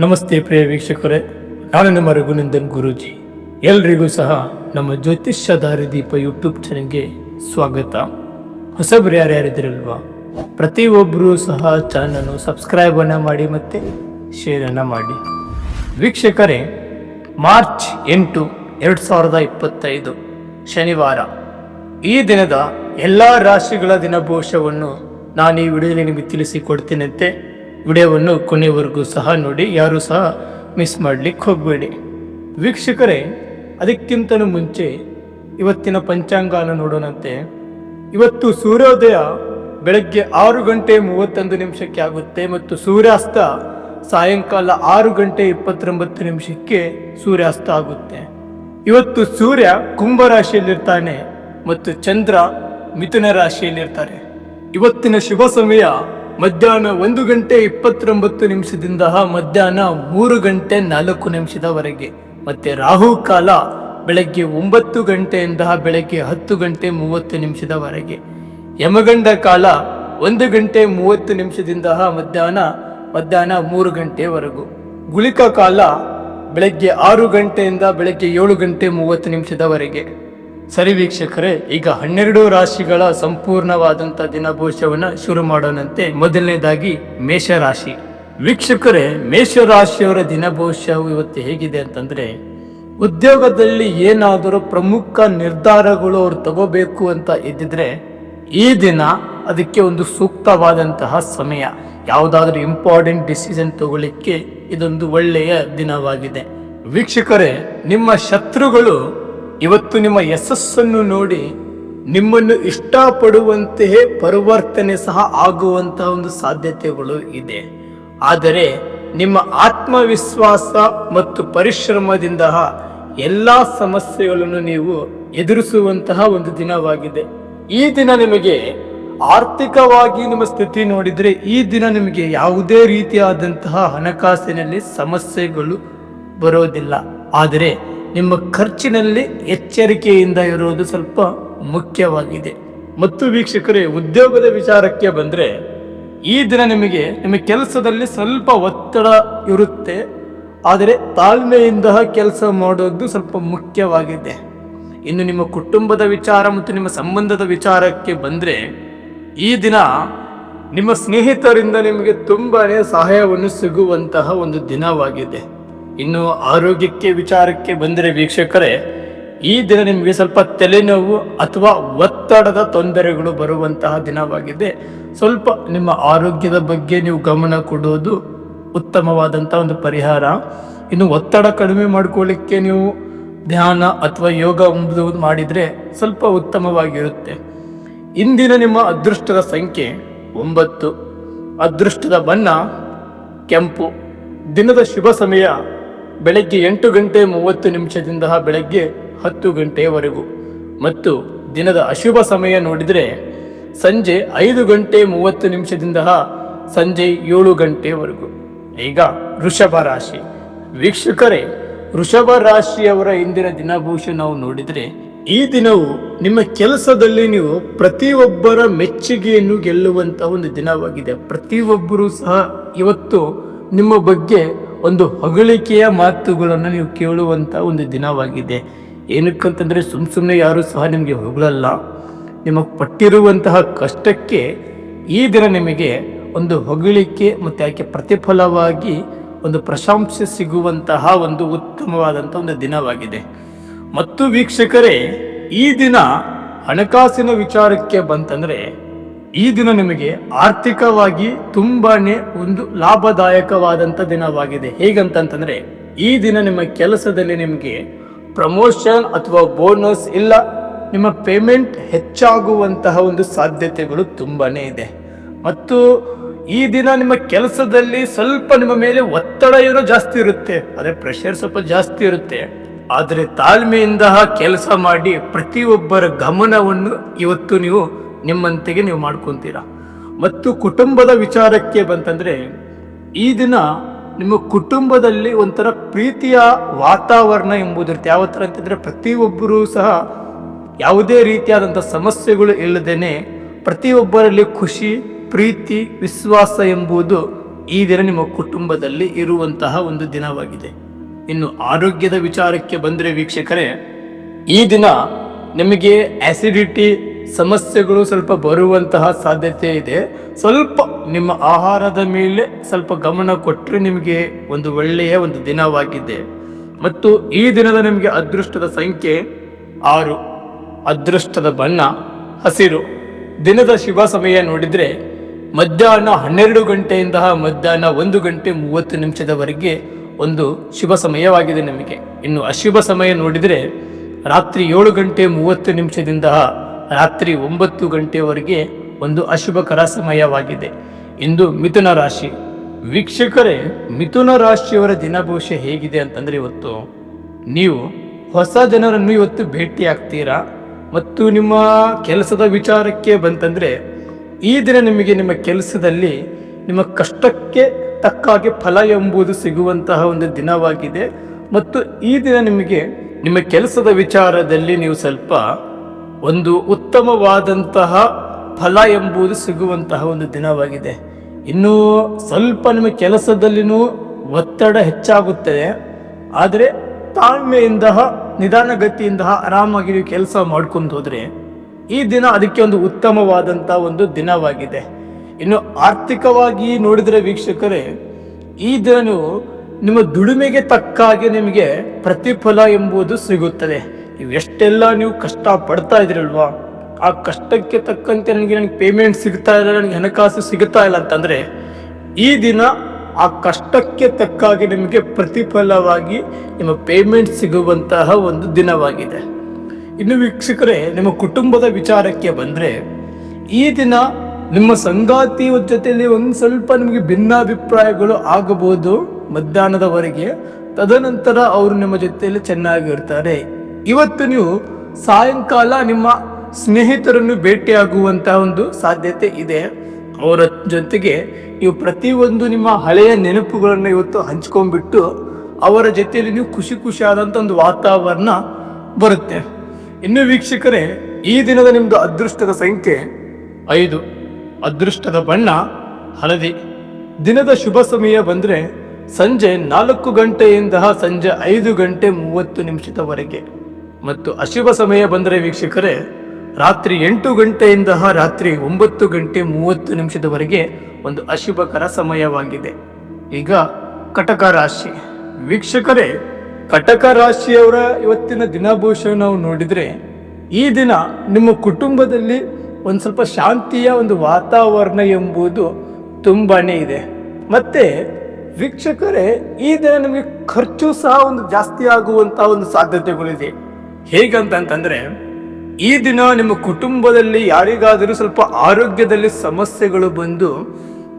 ನಮಸ್ತೆ ಪ್ರಿಯ ವೀಕ್ಷಕರೇ, ನಾನು ನಿಮ್ಮ ರಘುನಂದನ್ ಗುರೂಜಿ. ಎಲ್ರಿಗೂ ಸಹ ನಮ್ಮ ಜ್ಯೋತಿಷ್ಯ ದಾರಿದೀಪ ಯೂಟ್ಯೂಬ್ ಚಾನಲ್ಗೆ ಸ್ವಾಗತ. ಹೊಸಬ್ರು ಯಾರ್ಯಾರಿದ್ದೀರಲ್ವಾ ಪ್ರತಿಯೊಬ್ಬರೂ ಸಹ ಚಾನಲ್ ಸಬ್ಸ್ಕ್ರೈಬ್ ಅನ್ನ ಮಾಡಿ ಮತ್ತೆ ಶೇರ್ ಅನ್ನ ಮಾಡಿ. ವೀಕ್ಷಕರೇ, ಮಾರ್ಚ್ ಎಂಟು ಎರಡು ಸಾವಿರದ ಇಪ್ಪತ್ತೈದು, ಶನಿವಾರ. ಈ ದಿನದ ಎಲ್ಲ ರಾಶಿಗಳ ದಿನಭೋಷವನ್ನು ನಾನು ಈ ವಿಡಿಯೋದಲ್ಲಿ ನಿಮಗೆ ತಿಳಿಸಿಕೊಡ್ತೀನಂತೆ. ವಿಡಿಯೋವನ್ನು ಕೊನೆಯವರೆಗೂ ಸಹ ನೋಡಿ, ಯಾರು ಸಹ ಮಿಸ್ ಮಾಡಲಿಕ್ಕೆ ಹೋಗಬೇಡಿ. ವೀಕ್ಷಕರೇ, ಅದಕ್ಕಿಂತಲೂ ಮುಂಚೆ ಇವತ್ತಿನ ಪಂಚಾಂಗನ ನೋಡೋಣಂತೆ. ಇವತ್ತು ಸೂರ್ಯೋದಯ ಬೆಳಗ್ಗೆ ಆರು ಗಂಟೆ ಮೂವತ್ತೊಂದು ನಿಮಿಷಕ್ಕೆ ಆಗುತ್ತೆ ಮತ್ತು ಸೂರ್ಯಾಸ್ತ ಸಾಯಂಕಾಲ ಆರು ಗಂಟೆ ಇಪ್ಪತ್ತೊಂಬತ್ತು ನಿಮಿಷಕ್ಕೆ ಸೂರ್ಯಾಸ್ತ ಆಗುತ್ತೆ. ಇವತ್ತು ಸೂರ್ಯ ಕುಂಭ ರಾಶಿಯಲ್ಲಿರ್ತಾನೆ ಮತ್ತು ಚಂದ್ರ ಮಿಥುನ ರಾಶಿಯಲ್ಲಿರ್ತಾರೆ. ಇವತ್ತಿನ ಶುಭ ಸಮಯ ಮಧ್ಯಾಹ್ನ ಒಂದು ಗಂಟೆ ಇಪ್ಪತ್ತೊಂಬತ್ತು ನಿಮಿಷದಿಂದ ಮಧ್ಯಾಹ್ನ ಮೂರು ಗಂಟೆ ನಾಲ್ಕು ನಿಮಿಷದವರೆಗೆ. ಮತ್ತೆ ರಾಹು ಕಾಲ ಬೆಳಗ್ಗೆ ಒಂಬತ್ತು ಗಂಟೆಯಿಂದ ಬೆಳಗ್ಗೆ ಹತ್ತು ಗಂಟೆ ಮೂವತ್ತು ನಿಮಿಷದವರೆಗೆ. ಯಮಗಂಡ ಕಾಲ ಒಂದು ಗಂಟೆ ಮೂವತ್ತು ನಿಮಿಷದಿಂದ ಮಧ್ಯಾಹ್ನ ಮಧ್ಯಾಹ್ನ ಮೂರು ಗಂಟೆವರೆಗೂ. ಗುಳಿಕ ಕಾಲ ಬೆಳಗ್ಗೆ ಆರು ಗಂಟೆಯಿಂದ ಬೆಳಗ್ಗೆ ಏಳು ಗಂಟೆ ಮೂವತ್ತು ನಿಮಿಷದವರೆಗೆ. ಸರಿ ವೀಕ್ಷಕರೇ, ಈಗ ಹನ್ನೆರಡು ರಾಶಿಗಳ ಸಂಪೂರ್ಣವಾದಂಥ ದಿನಭೋಷವನ್ನ ಶುರು ಮಾಡೋಣಂತೆ. ಮೊದಲನೇದಾಗಿ ಮೇಷರಾಶಿ. ವೀಕ್ಷಕರೇ, ಮೇಷರಾಶಿಯವರ ದಿನಭೋಷವು ಇವತ್ತು ಹೇಗಿದೆ ಅಂತಂದ್ರೆ, ಉದ್ಯೋಗದಲ್ಲಿ ಏನಾದರೂ ಪ್ರಮುಖ ನಿರ್ಧಾರಗಳು ಅವ್ರು ತಗೋಬೇಕು ಅಂತ ಇದ್ದಿದ್ರೆ, ಈ ದಿನ ಅದಕ್ಕೆ ಒಂದು ಸೂಕ್ತವಾದಂತಹ ಸಮಯ. ಯಾವುದಾದ್ರೂ ಇಂಪಾರ್ಟೆಂಟ್ ಡಿಸಿಷನ್ ತಗೊಳ್ಳಿಕ್ಕೆ ಇದೊಂದು ಒಳ್ಳೆಯ ದಿನವಾಗಿದೆ. ವೀಕ್ಷಕರೇ, ನಿಮ್ಮ ಶತ್ರುಗಳು ಇವತ್ತು ನಿಮ್ಮ ಯಶಸ್ಸನ್ನು ನೋಡಿ ನಿಮ್ಮನ್ನು ಇಷ್ಟಪಡುವಂತೆಯೇ ಪರಿವರ್ತನೆ ಸಹ ಆಗುವಂತಹ ಒಂದು ಸಾಧ್ಯತೆಗಳು ಇದೆ. ಆದರೆ ನಿಮ್ಮ ಆತ್ಮವಿಶ್ವಾಸ ಮತ್ತು ಪರಿಶ್ರಮದಿಂದ ಎಲ್ಲ ಸಮಸ್ಯೆಗಳನ್ನು ನೀವು ಎದುರಿಸುವಂತಹ ಒಂದು ದಿನವಾಗಿದೆ. ಈ ದಿನ ನಿಮಗೆ ಆರ್ಥಿಕವಾಗಿ ನಿಮ್ಮ ಸ್ಥಿತಿ ನೋಡಿದ್ರೆ ಈ ದಿನ ನಿಮಗೆ ಯಾವುದೇ ರೀತಿಯಾದಂತಹ ಹಣಕಾಸಿನಲ್ಲಿ ಸಮಸ್ಯೆಗಳು ಬರೋದಿಲ್ಲ. ಆದರೆ ನಿಮ್ಮ ಖರ್ಚಿನಲ್ಲಿ ಎಚ್ಚರಿಕೆಯಿಂದ ಇರುವುದು ಸ್ವಲ್ಪ ಮುಖ್ಯವಾಗಿದೆ. ಮತ್ತು ವೀಕ್ಷಕರೇ, ಉದ್ಯೋಗದ ವಿಚಾರಕ್ಕೆ ಬಂದರೆ, ಈ ದಿನ ನಿಮಗೆ, ನಿಮ್ಮ ಕೆಲಸದಲ್ಲಿ ಸ್ವಲ್ಪ ಒತ್ತಡ ಇರುತ್ತೆ, ಆದರೆ ತಾಳ್ಮೆಯಿಂದ ಕೆಲಸ ಮಾಡೋದು ಸ್ವಲ್ಪ ಮುಖ್ಯವಾಗಿದೆ. ಇನ್ನು ನಿಮ್ಮ ಕುಟುಂಬದ ವಿಚಾರ ಮತ್ತು ನಿಮ್ಮ ಸಂಬಂಧದ ವಿಚಾರಕ್ಕೆ ಬಂದರೆ, ಈ ದಿನ ನಿಮ್ಮ ಸ್ನೇಹಿತರಿಂದ ನಿಮಗೆ ತುಂಬಾ ಸಹಾಯವನ್ನು ಸಿಗುವಂತಹ ಒಂದು ದಿನವಾಗಿದೆ. ಇನ್ನು ಆರೋಗ್ಯಕ್ಕೆ ವಿಚಾರಕ್ಕೆ ಬಂದರೆ ವೀಕ್ಷಕರೇ, ಈ ದಿನ ನಿಮಗೆ ಸ್ವಲ್ಪ ತಲೆನೋವು ಅಥವಾ ಒತ್ತಡದ ತೊಂದರೆಗಳು ಬರುವಂತಹ ದಿನವಾಗಿದೆ. ಸ್ವಲ್ಪ ನಿಮ್ಮ ಆರೋಗ್ಯದ ಬಗ್ಗೆ ನೀವು ಗಮನ ಕೊಡೋದು ಉತ್ತಮವಾದಂಥ ಒಂದು ಪರಿಹಾರ. ಇನ್ನು ಒತ್ತಡ ಕಡಿಮೆ ಮಾಡ್ಕೊಳ್ಳಿಕ್ಕೆ ನೀವು ಧ್ಯಾನ ಅಥವಾ ಯೋಗ ಎಂಬುದು ಮಾಡಿದರೆ ಸ್ವಲ್ಪ ಉತ್ತಮವಾಗಿರುತ್ತೆ. ಇಂದಿನ ನಿಮ್ಮ ಅದೃಷ್ಟದ ಸಂಖ್ಯೆ ಒಂಬತ್ತು. ಅದೃಷ್ಟದ ಬಣ್ಣ ಕೆಂಪು. ದಿನದ ಶುಭ ಸಮಯ ಬೆಳಗ್ಗೆ ಎಂಟು ಗಂಟೆ ಮೂವತ್ತು ನಿಮಿಷದಿಂದ ಬೆಳಗ್ಗೆ ಹತ್ತು ಗಂಟೆಯವರೆಗೂ ಮತ್ತು ದಿನದ ಅಶುಭ ಸಮಯ ನೋಡಿದರೆ ಸಂಜೆ ಐದು ಗಂಟೆ ಮೂವತ್ತು ನಿಮಿಷದಿಂದ ಸಂಜೆ ಏಳು ಗಂಟೆವರೆಗೂ. ಈಗ ವೃಷಭ ರಾಶಿ. ವೀಕ್ಷಕರೇ, ವೃಷಭ ರಾಶಿಯವರ ಇಂದಿನ ದಿನಭೂಷ ನಾವು ನೋಡಿದರೆ ಈ ದಿನವು ನಿಮ್ಮ ಕೆಲಸದಲ್ಲಿ ನೀವು ಪ್ರತಿಯೊಬ್ಬರ ಮೆಚ್ಚುಗೆಯನ್ನು ಗೆಲ್ಲುವಂತಹ ಒಂದು ದಿನವಾಗಿದೆ. ಪ್ರತಿಯೊಬ್ಬರೂ ಸಹ ಇವತ್ತು ನಿಮ್ಮ ಬಗ್ಗೆ ಒಂದು ಹೊಗಳಿಕೆಯ ಮಾತುಗಳನ್ನು ನೀವು ಕೇಳುವಂಥ ಒಂದು ದಿನವಾಗಿದೆ. ಏನಕ್ಕಂತಂದರೆ ಸುಮ್ಮ ಸುಮ್ಮನೆ ಯಾರೂ ಸಹ ನಿಮಗೆ ಹೊಗಳಲ್ಲ. ನಿಮಗೆ ಪಟ್ಟಿರುವಂತಹ ಕಷ್ಟಕ್ಕೆ ಈ ದಿನ ನಿಮಗೆ ಒಂದು ಹೊಗಳಿಕೆ ಮತ್ತು ಯಾಕೆ ಪ್ರತಿಫಲವಾಗಿ ಒಂದು ಪ್ರಶಂಸೆ ಸಿಗುವಂತಹ ಒಂದು ಉತ್ತಮವಾದಂಥ ಒಂದು ದಿನವಾಗಿದೆ. ಮತ್ತು ವೀಕ್ಷಕರೇ, ಈ ದಿನ ಹಣಕಾಸಿನ ವಿಚಾರಕ್ಕೆ ಬಂತಂದ್ರೆ ಈ ದಿನ ನಿಮಗೆ ಆರ್ಥಿಕವಾಗಿ ತುಂಬಾನೇ ಒಂದು ಲಾಭದಾಯಕವಾದಂಥ ದಿನವಾಗಿದೆ. ಹೇಗಂತಂತಂದ್ರೆ, ಈ ದಿನ ನಿಮ್ಮ ಕೆಲಸದಲ್ಲಿ ನಿಮಗೆ ಪ್ರಮೋಷನ್ ಅಥವಾ ಬೋನಸ್ ಇಲ್ಲ, ನಿಮ್ಮ ಪೇಮೆಂಟ್ ಹೆಚ್ಚಾಗುವಂತಹ ಒಂದು ಸಾಧ್ಯತೆಗಳು ತುಂಬಾನೇ ಇದೆ. ಮತ್ತು ಈ ದಿನ ನಿಮ್ಮ ಕೆಲಸದಲ್ಲಿ ಸ್ವಲ್ಪ ನಿಮ್ಮ ಮೇಲೆ ಒತ್ತಡ ಏನೋ ಜಾಸ್ತಿ ಇರುತ್ತೆ. ಅದೇ ಪ್ರೆಷರ್ ಸ್ವಲ್ಪ ಜಾಸ್ತಿ ಇರುತ್ತೆ. ಆದರೆ ತಾಳ್ಮೆಯಿಂದ ಕೆಲಸ ಮಾಡಿ ಪ್ರತಿಯೊಬ್ಬರ ಗಮನವನ್ನು ಇವತ್ತು ನೀವು ನಿಮ್ಮಂತೆಗೆ ನೀವು ಮಾಡ್ಕೊಂತೀರಾ? ಮತ್ತು ಕುಟುಂಬದ ವಿಚಾರಕ್ಕೆ ಬಂತಂದ್ರೆ, ಈ ದಿನ ನಿಮ್ಮ ಕುಟುಂಬದಲ್ಲಿ ಒಂಥರ ಪ್ರೀತಿಯ ವಾತಾವರಣ ಎಂಬುದಿರುತ್ತೆ ಯಾವ ಥರ ಅಂತಂದರೆ, ಪ್ರತಿಯೊಬ್ಬರೂ ಸಹ ಯಾವುದೇ ರೀತಿಯಾದಂಥ ಸಮಸ್ಯೆಗಳು ಇಲ್ಲದೇನೆ ಪ್ರತಿಯೊಬ್ಬರಲ್ಲಿ ಖುಷಿ, ಪ್ರೀತಿ, ವಿಶ್ವಾಸ ಎಂಬುದು ಈ ದಿನ ನಿಮ್ಮ ಕುಟುಂಬದಲ್ಲಿ ಇರುವಂತಹ ಒಂದು ದಿನವಾಗಿದೆ. ಇನ್ನು ಆರೋಗ್ಯದ ವಿಚಾರಕ್ಕೆ ಬಂದರೆ ವೀಕ್ಷಕರೇ, ಈ ದಿನ ನಿಮಗೆ ಆಸಿಡಿಟಿ ಸಮಸ್ಯೆಗಳು ಸ್ವಲ್ಪ ಬರುವಂತಹ ಸಾಧ್ಯತೆ ಇದೆ. ಸ್ವಲ್ಪ ನಿಮ್ಮ ಆಹಾರದ ಮೇಲೆ ಸ್ವಲ್ಪ ಗಮನ ಕೊಟ್ಟರೆ ನಿಮಗೆ ಒಂದು ಒಳ್ಳೆಯ ಒಂದು ದಿನವಾಗಿದೆ. ಮತ್ತು ಈ ದಿನದ ನಿಮಗೆ ಅದೃಷ್ಟದ ಸಂಖ್ಯೆ ಆರು. ಅದೃಷ್ಟದ ಬಣ್ಣ, ಹಸಿರು. ದಿನದ ಶುಭ ಸಮಯ ನೋಡಿದರೆ ಮಧ್ಯಾಹ್ನ ಹನ್ನೆರಡು ಗಂಟೆಯಿಂದ ಮಧ್ಯಾಹ್ನ ಒಂದು ಗಂಟೆ ಮೂವತ್ತು ನಿಮಿಷದವರೆಗೆ ಒಂದು ಶುಭ ಸಮಯವಾಗಿದೆ ನಿಮಗೆ. ಇನ್ನು ಅಶುಭ ಸಮಯ ನೋಡಿದರೆ ರಾತ್ರಿ ಏಳು ಗಂಟೆ ಮೂವತ್ತು ನಿಮಿಷದಿಂದ ರಾತ್ರಿ ಒಂಬತ್ತು ಗಂಟೆಯವರೆಗೆ ಒಂದು ಅಶುಭಕರ ಸಮಯವಾಗಿದೆ ಇಂದು ಮಿಥುನ ರಾಶಿ. ವೀಕ್ಷಕರೇ, ಮಿಥುನ ರಾಶಿಯವರ ದಿನ ಭವಿಷ್ಯ ಹೇಗಿದೆ ಅಂತಂದ್ರೆ ಇವತ್ತು ನೀವು ಹೊಸ ಜನರನ್ನು ಇವತ್ತು ಭೇಟಿ ಆಗ್ತೀರಾ ಮತ್ತು ನಿಮ್ಮ ಕೆಲಸದ ವಿಚಾರಕ್ಕೆ ಬಂತಂದ್ರೆ ಈ ದಿನ ನಿಮಗೆ ನಿಮ್ಮ ಕೆಲಸದಲ್ಲಿ ನಿಮ್ಮ ಕಷ್ಟಕ್ಕೆ ತಕ್ಕ ಹಾಗೆ ಫಲ ಎಂಬುದು ಸಿಗುವಂತಹ ಒಂದು ದಿನವಾಗಿದೆ. ಮತ್ತು ಈ ದಿನ ನಿಮಗೆ ನಿಮ್ಮ ಕೆಲಸದ ವಿಚಾರದಲ್ಲಿ ನೀವು ಸ್ವಲ್ಪ ಒಂದು ಉತ್ತಮವಾದಂತಹ ಫಲ ಎಂಬುದು ಸಿಗುವಂತಹ ಒಂದು ದಿನವಾಗಿದೆ. ಇನ್ನು ಸ್ವಲ್ಪ ನಿಮ್ಮ ಕೆಲಸದಲ್ಲಿನೂ ಒತ್ತಡ ಹೆಚ್ಚಾಗುತ್ತದೆ. ಆದರೆ ತಾಳ್ಮೆಯಿಂದ ನಿಧಾನಗತಿಯಿಂದ ಆರಾಮಾಗಿ ನೀವು ಕೆಲಸ ಮಾಡ್ಕೊಂಡು ಹೋದರೆ ಈ ದಿನ ಅದಕ್ಕೆ ಒಂದು ಉತ್ತಮವಾದಂಥ ಒಂದು ದಿನವಾಗಿದೆ. ಇನ್ನು ಆರ್ಥಿಕವಾಗಿ ನೋಡಿದರೆ ವೀಕ್ಷಕರೇ, ಈ ದಿನ ನಿಮ್ಮ ದುಡಿಮೆಗೆ ತಕ್ಕ ಹಾಗೆ ನಿಮಗೆ ಪ್ರತಿಫಲ ಎಂಬುದು ಸಿಗುತ್ತದೆ. ನೀವು ಎಷ್ಟೆಲ್ಲ ನೀವು ಕಷ್ಟ ಪಡ್ತಾ ಇದ್ರಲ್ವಾ ಆ ಕಷ್ಟಕ್ಕೆ ತಕ್ಕಂತೆ ನನಗೆ ನನಗೆ ಪೇಮೆಂಟ್ ಸಿಗ್ತಾ ಇಲ್ಲ, ನನಗೆ ಹಣಕಾಸು ಸಿಗ್ತಾ ಇಲ್ಲ ಅಂತಂದ್ರೆ, ಈ ದಿನ ಆ ಕಷ್ಟಕ್ಕೆ ತಕ್ಕ ಹಾಗೆ ನಿಮಗೆ ಪ್ರತಿಫಲವಾಗಿ ನಿಮ್ಮ ಪೇಮೆಂಟ್ ಸಿಗುವಂತಹ ಒಂದು ದಿನವಾಗಿದೆ. ಇನ್ನು ವೀಕ್ಷಕರೇ, ನಿಮ್ಮ ಕುಟುಂಬದ ವಿಚಾರಕ್ಕೆ ಬಂದ್ರೆ, ಈ ದಿನ ನಿಮ್ಮ ಸಂಗಾತಿ ಜೊತೆಯಲ್ಲಿ ಒಂದು ಸ್ವಲ್ಪ ನಿಮಗೆ ಭಿನ್ನಾಭಿಪ್ರಾಯಗಳು ಆಗಬಹುದು ಮಧ್ಯಾಹ್ನದವರೆಗೆ. ತದನಂತರ ಅವರು ನಿಮ್ಮ ಜೊತೆಯಲ್ಲಿ ಚೆನ್ನಾಗಿರ್ತಾರೆ. ಇವತ್ತು ನೀವು ಸಾಯಂಕಾಲ ನಿಮ್ಮ ಸ್ನೇಹಿತರನ್ನು ಭೇಟಿಯಾಗುವಂತಹ ಒಂದು ಸಾಧ್ಯತೆ ಇದೆ. ಅವರ ಜೊತೆಗೆ ನೀವು ಪ್ರತಿಯೊಂದು ನಿಮ್ಮ ಹಳೆಯ ನೆನಪುಗಳನ್ನು ಇವತ್ತು ಹಂಚ್ಕೊಂಡ್ಬಿಟ್ಟು ಅವರ ಜೊತೆಯಲ್ಲಿ ನೀವು ಖುಷಿ ಖುಷಿಯಾದಂಥ ಒಂದು ವಾತಾವರಣ ಬರುತ್ತೆ. ಇನ್ನು ವೀಕ್ಷಕರೇ, ಈ ದಿನದ ನಿಮ್ಮದು ಅದೃಷ್ಟದ ಸಂಖ್ಯೆ ಐದು. ಅದೃಷ್ಟದ ಬಣ್ಣ ಹಳದಿ. ದಿನದ ಶುಭ ಸಮಯ ಬಂದ್ರೆ ಸಂಜೆ ನಾಲ್ಕು ಗಂಟೆಯಿಂದ ಸಂಜೆ ಐದು ಗಂಟೆ ಮೂವತ್ತು ನಿಮಿಷದವರೆಗೆ. ಮತ್ತು ಅಶುಭ ಸಮಯ ಬಂದರೆ ವೀಕ್ಷಕರೇ, ರಾತ್ರಿ ಎಂಟು ಗಂಟೆಯಿಂದ ರಾತ್ರಿ ಒಂಬತ್ತು ಗಂಟೆ ಮೂವತ್ತು ನಿಮಿಷದವರೆಗೆ ಒಂದು ಅಶುಭಕರ ಸಮಯವಾಗಿದೆ. ಈಗ ಕಟಕ ರಾಶಿ. ವೀಕ್ಷಕರೇ, ಕಟಕ ರಾಶಿಯವರ ಇವತ್ತಿನ ದಿನಭೂಷಣ ನಾವು ನೋಡಿದರೆ, ಈ ದಿನ ನಿಮ್ಮ ಕುಟುಂಬದಲ್ಲಿ ಒಂದು ಸ್ವಲ್ಪ ಶಾಂತಿಯ ಒಂದು ವಾತಾವರಣ ಎಂಬುದು ತುಂಬಾನೇ ಇದೆ. ಮತ್ತೆ ವೀಕ್ಷಕರೇ, ಈ ದಿನ ನಿಮಗೆ ಖರ್ಚು ಸಹ ಒಂದು ಜಾಸ್ತಿ ಆಗುವಂಥ ಒಂದು ಸಾಧ್ಯತೆಗಳಿದೆ. ಹೇಗಂತಂತಂದ್ರೆ, ಈ ದಿನ ನಿಮ್ಮ ಕುಟುಂಬದಲ್ಲಿ ಯಾರಿಗಾದರೂ ಸ್ವಲ್ಪ ಆರೋಗ್ಯದಲ್ಲಿ ಸಮಸ್ಯೆಗಳು ಬಂದು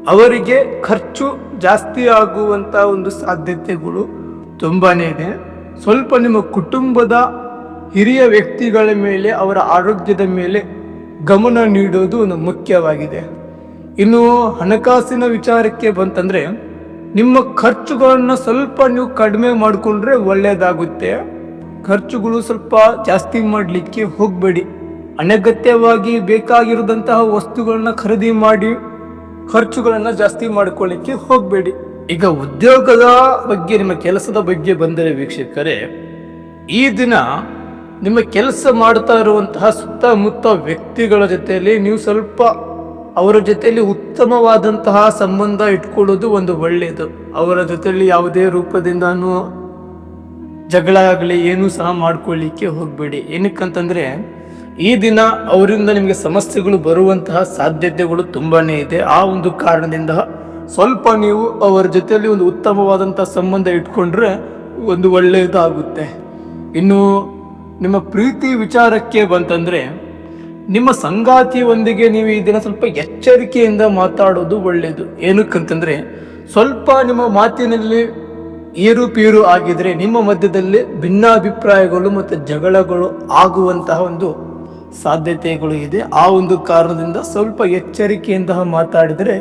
ಅವರಿಗೆ ಖರ್ಚು ಜಾಸ್ತಿ ಆಗುವಂತ ಒಂದು ಸಾಧ್ಯತೆಗಳು ತುಂಬಾನೇ ಇದೆ. ಸ್ವಲ್ಪ ನಿಮ್ಮ ಕುಟುಂಬದ ಹಿರಿಯ ವ್ಯಕ್ತಿಗಳ ಮೇಲೆ, ಅವರ ಆರೋಗ್ಯದ ಮೇಲೆ ಗಮನ ನೀಡೋದು ಒಂದು ಮುಖ್ಯವಾಗಿದೆ. ಇನ್ನು ಹಣಕಾಸಿನ ವಿಚಾರಕ್ಕೆ ಬಂತಂದ್ರೆ, ನಿಮ್ಮ ಖರ್ಚುಗಳನ್ನು ಸ್ವಲ್ಪ ನೀವು ಕಡಿಮೆ ಮಾಡಿಕೊಂಡ್ರೆ ಒಳ್ಳೆಯದಾಗುತ್ತೆ ಖರ್ಚುಗಳು ಸ್ವಲ್ಪ ಜಾಸ್ತಿ ಮಾಡಲಿಕ್ಕೆ ಹೋಗಬೇಡಿ. ಅನಗತ್ಯವಾಗಿ ಬೇಕಾಗಿರುವಂತಹ ವಸ್ತುಗಳನ್ನ ಖರೀದಿ ಮಾಡಿ, ಖರ್ಚುಗಳನ್ನ ಜಾಸ್ತಿ ಮಾಡ್ಕೊಳ್ಳಿಕ್ಕೆ ಹೋಗಬೇಡಿ. ಈಗ ಉದ್ಯೋಗದ ಬಗ್ಗೆ, ನಿಮ್ಮ ಕೆಲಸದ ಬಗ್ಗೆ ಬಂದರೆ ವೀಕ್ಷಕರೇ, ಈ ದಿನ ನಿಮ್ಮ ಕೆಲಸ ಮಾಡ್ತಾ ಇರುವಂತಹ ಸುತ್ತಮುತ್ತ ವ್ಯಕ್ತಿಗಳ ಜೊತೆಯಲ್ಲಿ ನೀವು ಸ್ವಲ್ಪ ಅವರ ಜೊತೆಯಲ್ಲಿ ಉತ್ತಮವಾದಂತಹ ಸಂಬಂಧ ಇಟ್ಕೊಳ್ಳೋದು ಒಂದು ಒಳ್ಳೆಯದು. ಅವರ ಜೊತೆಯಲ್ಲಿ ಯಾವುದೇ ರೂಪದಿಂದನೂ ಜಗಳ ಆಗಲಿ, ಏನೂ ಸಹ ಮಾಡ್ಕೊಳ್ಳಿಕ್ಕೆ ಹೋಗಬೇಡಿ. ಏನಕ್ಕಂತಂದರೆ, ಈ ದಿನ ಅವರಿಂದ ನಿಮಗೆ ಸಮಸ್ಯೆಗಳು ಬರುವಂತಹ ಸಾಧ್ಯತೆಗಳು ತುಂಬಾ ಇದೆ. ಆ ಒಂದು ಕಾರಣದಿಂದ ಸ್ವಲ್ಪ ನೀವು ಅವರ ಜೊತೆಯಲ್ಲಿ ಒಂದು ಉತ್ತಮವಾದಂಥ ಸಂಬಂಧ ಇಟ್ಕೊಂಡ್ರೆ ಒಂದು ಒಳ್ಳೆಯದಾಗುತ್ತೆ ಇನ್ನು ನಿಮ್ಮ ಪ್ರೀತಿ ವಿಚಾರಕ್ಕೆ ಬಂತಂದರೆ, ನಿಮ್ಮ ಸಂಗಾತಿಯೊಂದಿಗೆ ನೀವು ಈ ದಿನ ಸ್ವಲ್ಪ ಎಚ್ಚರಿಕೆಯಿಂದ ಮಾತಾಡೋದು ಒಳ್ಳೆಯದು ಏನಕ್ಕಂತಂದರೆ, ಸ್ವಲ್ಪ ನಿಮ್ಮ ಮಾತಿನಲ್ಲಿ ಏರುಪೇರು ಆಗಿದ್ರೆ ನಿಮ್ಮ ಮಧ್ಯದಲ್ಲಿ ಭಿನ್ನಾಭಿಪ್ರಾಯಗಳು ಮತ್ತು ಜಗಳಗಳು ಆಗುವಂತಹ ಒಂದು ಸಾಧ್ಯತೆಗಳು ಇದೆ. ಆ ಒಂದು ಕಾರಣದಿಂದ ಸ್ವಲ್ಪ ಎಚ್ಚರಿಕೆಯಿಂದ ಮಾತಾಡಿದರೆ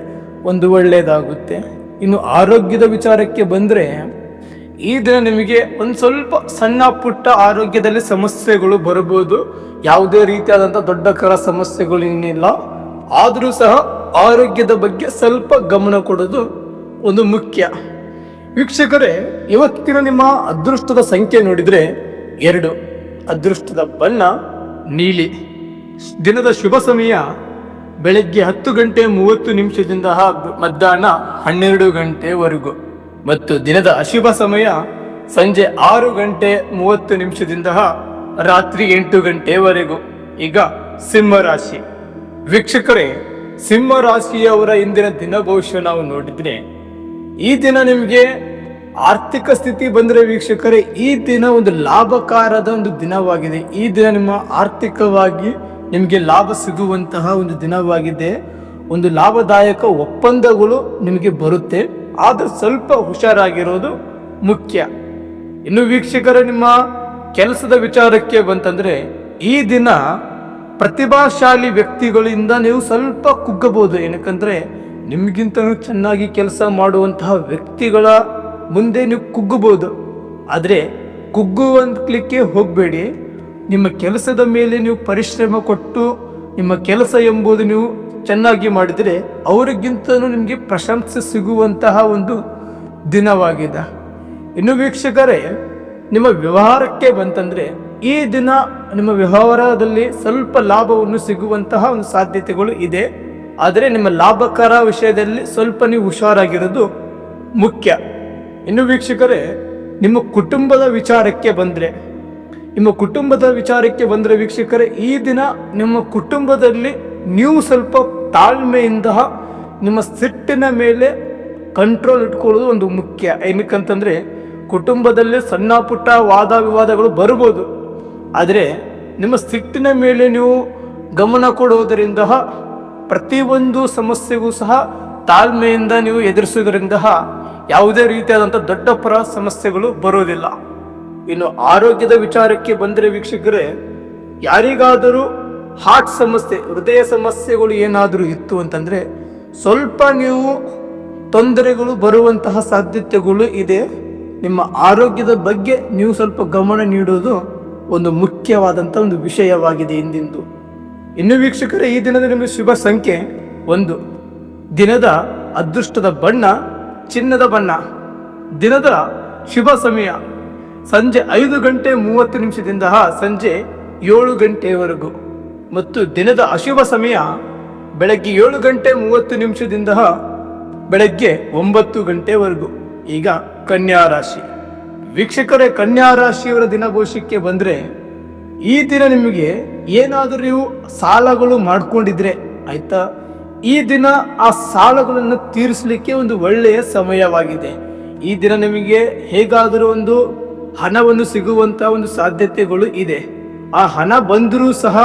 ಒಂದು ಒಳ್ಳೆಯದಾಗುತ್ತೆ. ಇನ್ನು ಆರೋಗ್ಯದ ವಿಚಾರಕ್ಕೆ ಬಂದರೆ, ಈ ದಿನ ನಿಮಗೆ ಒಂದು ಸ್ವಲ್ಪ ಸಣ್ಣ ಪುಟ್ಟ ಆರೋಗ್ಯದಲ್ಲಿ ಸಮಸ್ಯೆಗಳು ಬರಬಹುದು. ಯಾವುದೇ ರೀತಿಯಾದಂಥ ದೊಡ್ಡ ಕರ ಸಮಸ್ಯೆಗಳು ಏನಿಲ್ಲ. ಆದರೂ ಸಹ ಆರೋಗ್ಯದ ಬಗ್ಗೆ ಸ್ವಲ್ಪ ಗಮನ ಕೊಡೋದು ಒಂದು ಮುಖ್ಯ. ವೀಕ್ಷಕರೇ, ಇವತ್ತಿನ ನಿಮ್ಮ ಅದೃಷ್ಟದ ಸಂಖ್ಯೆ ನೋಡಿದ್ರೆ ಎರಡು. ಅದೃಷ್ಟದ ಬಣ್ಣ ನೀಲಿ. ದಿನದ ಶುಭ ಸಮಯ ಬೆಳಗ್ಗೆ ಹತ್ತು ಗಂಟೆ ಮೂವತ್ತು ನಿಮಿಷದಿಂದ ಮಧ್ಯಾಹ್ನ ಹನ್ನೆರಡು ಗಂಟೆವರೆಗೂ. ಮತ್ತು ದಿನದ ಅಶುಭ ಸಮಯ ಸಂಜೆ ಆರು ಗಂಟೆ ಮೂವತ್ತು ನಿಮಿಷದಿಂದ ರಾತ್ರಿ ಎಂಟು ಗಂಟೆವರೆಗೂ. ಈಗ ಸಿಂಹ ರಾಶಿ. ವೀಕ್ಷಕರೇ, ಸಿಂಹ ರಾಶಿಯವರ ಇಂದಿನ ದಿನ ಭವಿಷ್ಯ ನಾವು ನೋಡಿದ್ರೆ ಈ ದಿನ ನಿಮಗೆ ಆರ್ಥಿಕ ಸ್ಥಿತಿ ಬಂದರೆ ವೀಕ್ಷಕರೇ, ಈ ದಿನ ಒಂದು ಲಾಭಕಾರದ ಒಂದು ದಿನವಾಗಿದೆ. ಈ ದಿನ ನಿಮ್ಮ ಆರ್ಥಿಕವಾಗಿ ನಿಮಗೆ ಲಾಭ ಸಿಗುವಂತಹ ಒಂದು ದಿನವಾಗಿದೆ. ಒಂದು ಲಾಭದಾಯಕ ಒಪ್ಪಂದಗಳು ನಿಮಗೆ ಬರುತ್ತೆ. ಆದ್ರೆ ಸ್ವಲ್ಪ ಹುಷಾರಾಗಿರೋದು ಮುಖ್ಯ. ಇನ್ನು ವೀಕ್ಷಕರ, ನಿಮ್ಮ ಕೆಲಸದ ವಿಚಾರಕ್ಕೆ ಬಂತಂದ್ರೆ, ಈ ದಿನ ಪ್ರತಿಭಾಶಾಲಿ ವ್ಯಕ್ತಿಗಳಿಂದ ನೀವು ಸ್ವಲ್ಪ ಕುಗ್ಗಬಹುದು. ಏನಕ್ಕಂದ್ರೆ ನಿಮ್ಗಿಂತನೂ ಚೆನ್ನಾಗಿ ಕೆಲಸ ಮಾಡುವಂತಹ ವ್ಯಕ್ತಿಗಳ ಮುಂದೆ ನೀವು ಕುಗ್ಗಬಹುದು. ಆದರೆ ಕುಗ್ಗುವಂತಲಿಕ್ಕೆ ಹೋಗಬೇಡಿ. ನಿಮ್ಮ ಕೆಲಸದ ಮೇಲೆ ನೀವು ಪರಿಶ್ರಮ ಕೊಟ್ಟು ನಿಮ್ಮ ಕೆಲಸ ಎಂಬುದು ನೀವು ಚೆನ್ನಾಗಿ ಮಾಡಿದರೆ ಅವರಿಗಿಂತಲೂ ನಿಮಗೆ ಪ್ರಶಂಸೆ ಸಿಗುವಂತಹ ಒಂದು ದಿನವಾಗಿದೆ. ಇನ್ನು ವೀಕ್ಷಕರೇ, ನಿಮ್ಮ ವ್ಯವಹಾರಕ್ಕೆ ಬಂತಂದರೆ ಈ ದಿನ ನಿಮ್ಮ ವ್ಯವಹಾರದಲ್ಲಿ ಸ್ವಲ್ಪ ಲಾಭವನ್ನು ಸಿಗುವಂತಹ ಒಂದು ಸಾಧ್ಯತೆಗಳು ಇದೆ. ಆದರೆ ನಿಮ್ಮ ಲಾಭಕರ ವಿಷಯದಲ್ಲಿ ಸ್ವಲ್ಪ ನೀವು ಹುಷಾರಾಗಿರೋದು ಮುಖ್ಯ. ಇನ್ನು ವೀಕ್ಷಕರೇ, ನಿಮ್ಮ ಕುಟುಂಬದ ವಿಚಾರಕ್ಕೆ ಬಂದರೆ, ನಿಮ್ಮ ಕುಟುಂಬದ ವಿಚಾರಕ್ಕೆ ಬಂದರೆ ವೀಕ್ಷಕರೇ, ಈ ದಿನ ನಿಮ್ಮ ಕುಟುಂಬದಲ್ಲಿ ನೀವು ಸ್ವಲ್ಪ ತಾಳ್ಮೆಯಿಂದ ನಿಮ್ಮ ಸಿಟ್ಟಿನ ಮೇಲೆ ಕಂಟ್ರೋಲ್ ಇಟ್ಕೊಳ್ಳೋದು ಒಂದು ಮುಖ್ಯ. ಏನಕ್ಕಂತಂದರೆ, ಕುಟುಂಬದಲ್ಲಿ ಸಣ್ಣ ಪುಟ್ಟ ವಾದ ವಿವಾದಗಳು ಬರ್ಬೋದು ಆದರೆ, ನಿಮ್ಮ ಸಿಟ್ಟಿನ ಮೇಲೆ ನೀವು ಗಮನ ಕೊಡುವುದರಿಂದ ಪ್ರತಿಯೊಂದು ಸಮಸ್ಯೆಗೂ ಸಹ ತಾಳ್ಮೆಯಿಂದ ನೀವು ಎದುರಿಸುವುದರಿಂದ ಯಾವುದೇ ರೀತಿಯಾದಂಥ ದೊಡ್ಡ ಪರ ಸಮಸ್ಯೆಗಳು ಬರೋದಿಲ್ಲ ಇನ್ನು ಆರೋಗ್ಯದ ವಿಚಾರಕ್ಕೆ ಬಂದರೆ ವೀಕ್ಷಕರೇ, ಯಾರಿಗಾದರೂ ಹಾರ್ಟ್ ಸಮಸ್ಯೆ, ಹೃದಯ ಸಮಸ್ಯೆಗಳು ಏನಾದರೂ ಇತ್ತು ಅಂತಂದರೆ ಸ್ವಲ್ಪ ನೀವು ತೊಂದರೆಗಳು ಬರುವಂತಹ ಸಾಧ್ಯತೆಗಳು ಇದೆ. ನಿಮ್ಮ ಆರೋಗ್ಯದ ಬಗ್ಗೆ ನೀವು ಸ್ವಲ್ಪ ಗಮನ ನೀಡುವುದು ಒಂದು ಮುಖ್ಯವಾದಂಥ ಒಂದು ವಿಷಯವಾಗಿದೆ ಇಂದಿಂದು. ಇನ್ನು ವೀಕ್ಷಕರೇ, ಈ ದಿನದ ನಿಮಗೆ ಶುಭ ಸಂಖ್ಯೆ ಒಂದು. ದಿನದ ಅದೃಷ್ಟದ ಬಣ್ಣ, ಚಿನ್ನದ ಬಣ್ಣ. ದಿನದ ಶುಭ ಸಮಯ, ಸಂಜೆ ಐದು ಗಂಟೆ ಮೂವತ್ತು ನಿಮಿಷದಿಂದ ಸಂಜೆ ಏಳು ಗಂಟೆಯವರೆಗೂ ಮತ್ತು ದಿನದ ಅಶುಭ ಸಮಯ, ಬೆಳಗ್ಗೆ ಏಳು ಗಂಟೆ ಮೂವತ್ತು ನಿಮಿಷದಿಂದ ಬೆಳಗ್ಗೆ ಒಂಬತ್ತು ಗಂಟೆವರೆಗೂ. ಈಗ ಕನ್ಯಾ ರಾಶಿ. ವೀಕ್ಷಕರೇ, ಕನ್ಯಾ ರಾಶಿಯವರ ದಿನಘೋಷಕ್ಕೆ ಬಂದರೆ ಈ ದಿನ ನಿಮಗೆ ಏನಾದರೂ ನೀವು ಸಾಲಗಳು ಮಾಡಿಕೊಂಡಿದ್ರೆ ಆಯ್ತಾ? ಈ ದಿನ ಆ ಸಾಲಗಳನ್ನು ತೀರಿಸಲಿಕ್ಕೆ ಒಂದು ಒಳ್ಳೆಯ ಸಮಯವಾಗಿದೆ. ಈ ದಿನ ನಿಮಗೆ ಹೇಗಾದರೂ ಒಂದು ಹಣವನ್ನು ಸಿಗುವಂತ ಒಂದು ಸಾಧ್ಯತೆಗಳು ಇದೆ. ಆ ಹಣ ಬಂದರೂ ಸಹ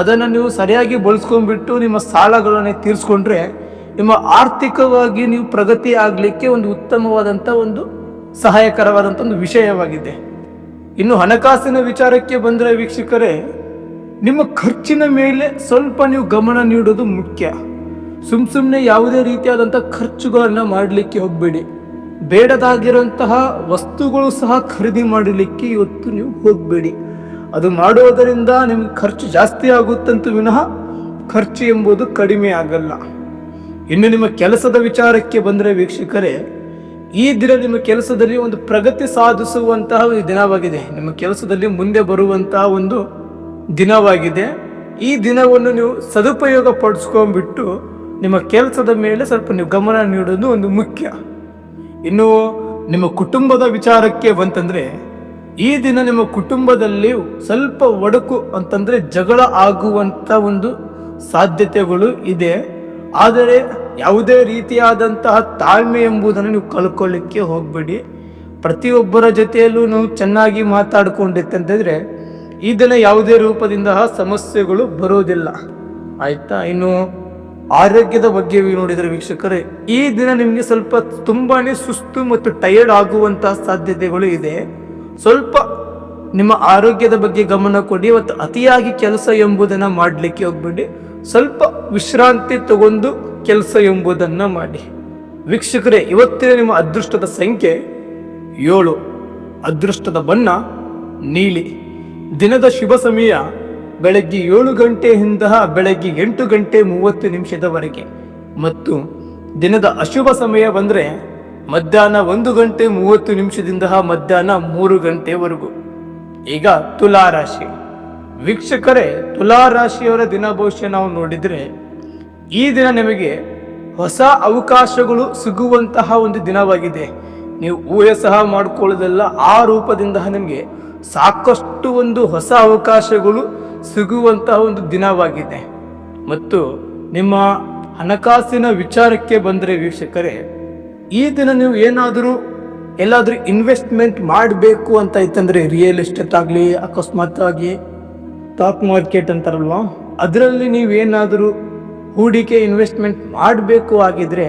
ಅದನ್ನು ನೀವು ಸರಿಯಾಗಿ ಬಳಸ್ಕೊಂಡ್ಬಿಟ್ಟು ನಿಮ್ಮ ಸಾಲಗಳನ್ನು ತೀರಿಸ್ಕೊಂಡ್ರೆ ನಿಮ್ಮ ಆರ್ಥಿಕವಾಗಿ ನೀವು ಪ್ರಗತಿ ಆಗಲಿಕ್ಕೆ ಒಂದು ಉತ್ತಮವಾದಂಥ ಒಂದು ಸಹಾಯಕರವಾದಂಥ ಒಂದು ವಿಷಯವಾಗಿದೆ. ಇನ್ನು ಹಣಕಾಸಿನ ವಿಚಾರಕ್ಕೆ ಬಂದರೆ ವೀಕ್ಷಕರೇ, ನಿಮ್ಮ ಖರ್ಚಿನ ಮೇಲೆ ಸ್ವಲ್ಪ ನೀವು ಗಮನ ನೀಡೋದು ಮುಖ್ಯ. ಸುಮ್ ಸುಮ್ಮನೆ ಯಾವುದೇ ರೀತಿಯಾದಂಥ ಖರ್ಚುಗಳನ್ನು ಮಾಡಲಿಕ್ಕೆ ಹೋಗಬೇಡಿ. ಬೇಡದಾಗಿರುವಂತಹ ವಸ್ತುಗಳು ಸಹ ಖರೀದಿ ಮಾಡಲಿಕ್ಕೆ ಇವತ್ತು ನೀವು ಹೋಗಬೇಡಿ. ಅದು ಮಾಡುವುದರಿಂದ ನಿಮ್ಗೆ ಖರ್ಚು ಜಾಸ್ತಿ ಆಗುತ್ತಂತೂ ವಿನಃ ಖರ್ಚು ಎಂಬುದು ಕಡಿಮೆ ಆಗಲ್ಲ. ಇನ್ನು ನಿಮ್ಮ ಕೆಲಸದ ವಿಚಾರಕ್ಕೆ ಬಂದರೆ ವೀಕ್ಷಕರೇ ಈ ದಿನ ನಿಮ್ಮ ಕೆಲಸದಲ್ಲಿ ಒಂದು ಪ್ರಗತಿ ಸಾಧಿಸುವಂತಹ ಒಂದು ದಿನವಾಗಿದೆ. ನಿಮ್ಮ ಕೆಲಸದಲ್ಲಿ ಮುಂದೆ ಬರುವಂತಹ ಒಂದು ದಿನವಾಗಿದೆ. ಈ ದಿನವನ್ನು ನೀವು ಸದುಪಯೋಗ ಪಡಿಸ್ಕೊಂಡ್ಬಿಟ್ಟು ನಿಮ್ಮ ಕೆಲಸದ ಮೇಲೆ ಸ್ವಲ್ಪ ನೀವು ಗಮನ ನೀಡೋದು ಒಂದು ಮುಖ್ಯ. ಇನ್ನು ನಿಮ್ಮ ಕುಟುಂಬದ ವಿಚಾರಕ್ಕೆ ಬಂತಂದ್ರೆ, ಈ ದಿನ ನಿಮ್ಮ ಕುಟುಂಬದಲ್ಲಿ ಸ್ವಲ್ಪ ಒಡಕು ಅಂತಂದ್ರೆ ಜಗಳ ಆಗುವಂತ ಒಂದು ಸಾಧ್ಯತೆಗಳು ಇದೆ. ಆದರೆ ಯಾವುದೇ ರೀತಿಯಾದಂತಹ ತಾಳ್ಮೆ ಎಂಬುದನ್ನು ನೀವು ಕಳ್ಕೊಳ್ಳಿಕ್ಕೆ ಹೋಗಬೇಡಿ. ಪ್ರತಿಯೊಬ್ಬರ ಜೊತೆಯಲ್ಲೂ ನಾವು ಚೆನ್ನಾಗಿ ಮಾತಾಡಿಕೊಂಡಿತ್ತಂತಂದರೆ ಈ ದಿನ ಯಾವುದೇ ರೂಪದಿಂದ ಸಮಸ್ಯೆಗಳು ಬರೋದಿಲ್ಲ. ಆಯಿತಾ? ಇನ್ನು ಆರೋಗ್ಯದ ಬಗ್ಗೆ ನೋಡಿದರೆ ವೀಕ್ಷಕರೇ, ಈ ದಿನ ನಿಮಗೆ ಸ್ವಲ್ಪ ತುಂಬಾ ಸುಸ್ತು ಮತ್ತು ಟಯರ್ಡ್ ಆಗುವಂತಹ ಸಾಧ್ಯತೆಗಳು ಇದೆ. ಸ್ವಲ್ಪ ನಿಮ್ಮ ಆರೋಗ್ಯದ ಬಗ್ಗೆ ಗಮನ ಕೊಡಿ ಮತ್ತು ಅತಿಯಾಗಿ ಕೆಲಸ ಎಂಬುದನ್ನು ಮಾಡಲಿಕ್ಕೆ ಹೋಗ್ಬೇಡಿ. ಸ್ವಲ್ಪ ವಿಶ್ರಾಂತಿ ತಗೊಂಡು ಕೆಲಸ ಎಂಬುದನ್ನು ಮಾಡಿ. ವೀಕ್ಷಕರೇ, ಇವತ್ತಿನ ನಿಮ್ಮ ಅದೃಷ್ಟದ ಸಂಖ್ಯೆ ಏಳು. ಅದೃಷ್ಟದ ಬಣ್ಣ ನೀಲಿ. ದಿನದ ಶುಭ ಸಮಯ ಬೆಳಗ್ಗೆ ಏಳು ಗಂಟೆಯಿಂದ ಬೆಳಗ್ಗೆ ಎಂಟು ಗಂಟೆ ಮೂವತ್ತು ನಿಮಿಷದವರೆಗೆ. ಮತ್ತು ದಿನದ ಅಶುಭ ಸಮಯ ಬಂದರೆ ಮಧ್ಯಾಹ್ನ ಒಂದು ಗಂಟೆ ಮೂವತ್ತು ನಿಮಿಷದಿಂದ ಮಧ್ಯಾಹ್ನ ಮೂರು ಗಂಟೆವರೆಗೂ. ಈಗ ತುಲಾ ರಾಶಿ ವೀಕ್ಷಕರೇ ತುಲಾ ರಾಶಿಯವರ ದಿನ ಭವಿಷ್ಯ ನಾವು ನೋಡಿದರೆ, ಈ ದಿನ ನಿಮಗೆ ಹೊಸ ಅವಕಾಶಗಳು ಸಿಗುವಂತಹ ಒಂದು ದಿನವಾಗಿದೆ. ನೀವು ಊಹೆ ಸಹ ಮಾಡಿಕೊಳ್ಳೋದಲ್ಲ, ಆ ರೂಪದಿಂದ ನಿಮಗೆ ಸಾಕಷ್ಟು ಒಂದು ಹೊಸ ಅವಕಾಶಗಳು ಸಿಗುವಂತಹ ಒಂದು ದಿನವಾಗಿದೆ. ಮತ್ತು ನಿಮ್ಮ ಹಣಕಾಸಿನ ವಿಚಾರಕ್ಕೆ ಬಂದರೆ ವೀಕ್ಷಕರೇ, ಈ ದಿನ ನೀವು ಏನಾದರೂ ಎಲ್ಲಾದರೂ ಇನ್ವೆಸ್ಟ್ಮೆಂಟ್ ಮಾಡಬೇಕು ಅಂತ ಇತ್ತಂದರೆ ರಿಯಲ್ ಎಸ್ಟೇಟ್ ಆಗಲಿ ಅಕಸ್ಮಾತ್ ಆಗಿ ಸ್ಟಾಕ್ ಮಾರ್ಕೆಟ್ ಅಂತಾರಲ್ವ? ಅದರಲ್ಲಿ ನೀವೇನಾದರೂ ಹೂಡಿಕೆ ಇನ್ವೆಸ್ಟ್ಮೆಂಟ್ ಮಾಡಬೇಕು ಆಗಿದ್ರೆ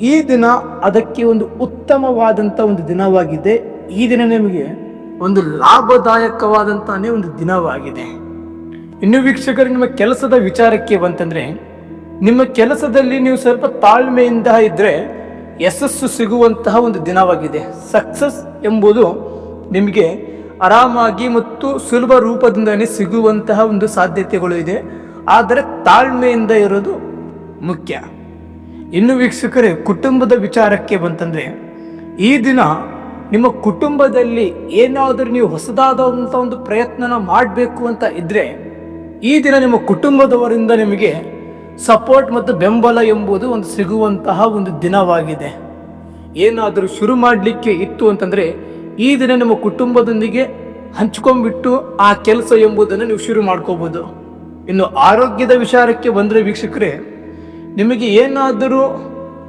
ಈ ದಿನ ಅದಕ್ಕೆ ಒಂದು ಉತ್ತಮವಾದಂಥ ಒಂದು ದಿನವಾಗಿದೆ. ಈ ದಿನ ನಿಮಗೆ ಒಂದು ಲಾಭದಾಯಕವಾದಂತಾನೇ ಒಂದು ದಿನವಾಗಿದೆ. ಇನ್ನು ವೀಕ್ಷಕರು, ನಿಮ್ಮ ಕೆಲಸದ ವಿಚಾರಕ್ಕೆ ಬಂತಂದ್ರೆ, ನಿಮ್ಮ ಕೆಲಸದಲ್ಲಿ ನೀವು ಸ್ವಲ್ಪ ತಾಳ್ಮೆಯಿಂದ ಇದ್ರೆ ಯಶಸ್ಸು ಸಿಗುವಂತಹ ಒಂದು ದಿನವಾಗಿದೆ. ಸಕ್ಸಸ್ ಎಂಬುದು ನಿಮಗೆ ಆರಾಮಾಗಿ ಮತ್ತು ಸುಲಭ ರೂಪದಿಂದಲೇ ಸಿಗುವಂತಹ ಒಂದು ಸಾಧ್ಯತೆಗಳು ಇದೆ. ಆದರೆ ತಾಳ್ಮೆಯಿಂದ ಇರೋದು ಮುಖ್ಯ. ಇನ್ನು ವೀಕ್ಷಕರೇ, ಕುಟುಂಬದ ವಿಚಾರಕ್ಕೆ ಬಂತಂದರೆ, ಈ ದಿನ ನಿಮ್ಮ ಕುಟುಂಬದಲ್ಲಿ ಏನಾದರೂ ನೀವು ಹೊಸದಾದಂಥ ಒಂದು ಪ್ರಯತ್ನನ ಮಾಡಬೇಕು ಅಂತ ಇದ್ದರೆ ಈ ದಿನ ನಿಮ್ಮ ಕುಟುಂಬದವರಿಂದ ನಿಮಗೆ ಸಪೋರ್ಟ್ ಮತ್ತು ಬೆಂಬಲ ಎಂಬುದು ಒಂದು ಸಿಗುವಂತಹ ಒಂದು ದಿನವಾಗಿದೆ. ಏನಾದರೂ ಶುರು ಮಾಡಲಿಕ್ಕೆ ಇತ್ತು ಅಂತಂದರೆ ಈ ದಿನ ನಿಮ್ಮ ಕುಟುಂಬದೊಂದಿಗೆ ಹಂಚ್ಕೊಂಡ್ಬಿಟ್ಟು ಆ ಕೆಲಸ ಎಂಬುದನ್ನು ನೀವು ಶುರು ಮಾಡ್ಕೋಬಹುದು ಇನ್ನು ಆರೋಗ್ಯದ ವಿಚಾರಕ್ಕೆ ಬಂದರೆ ವೀಕ್ಷಕರೇ, ನಿಮಗೆ ಏನಾದರೂ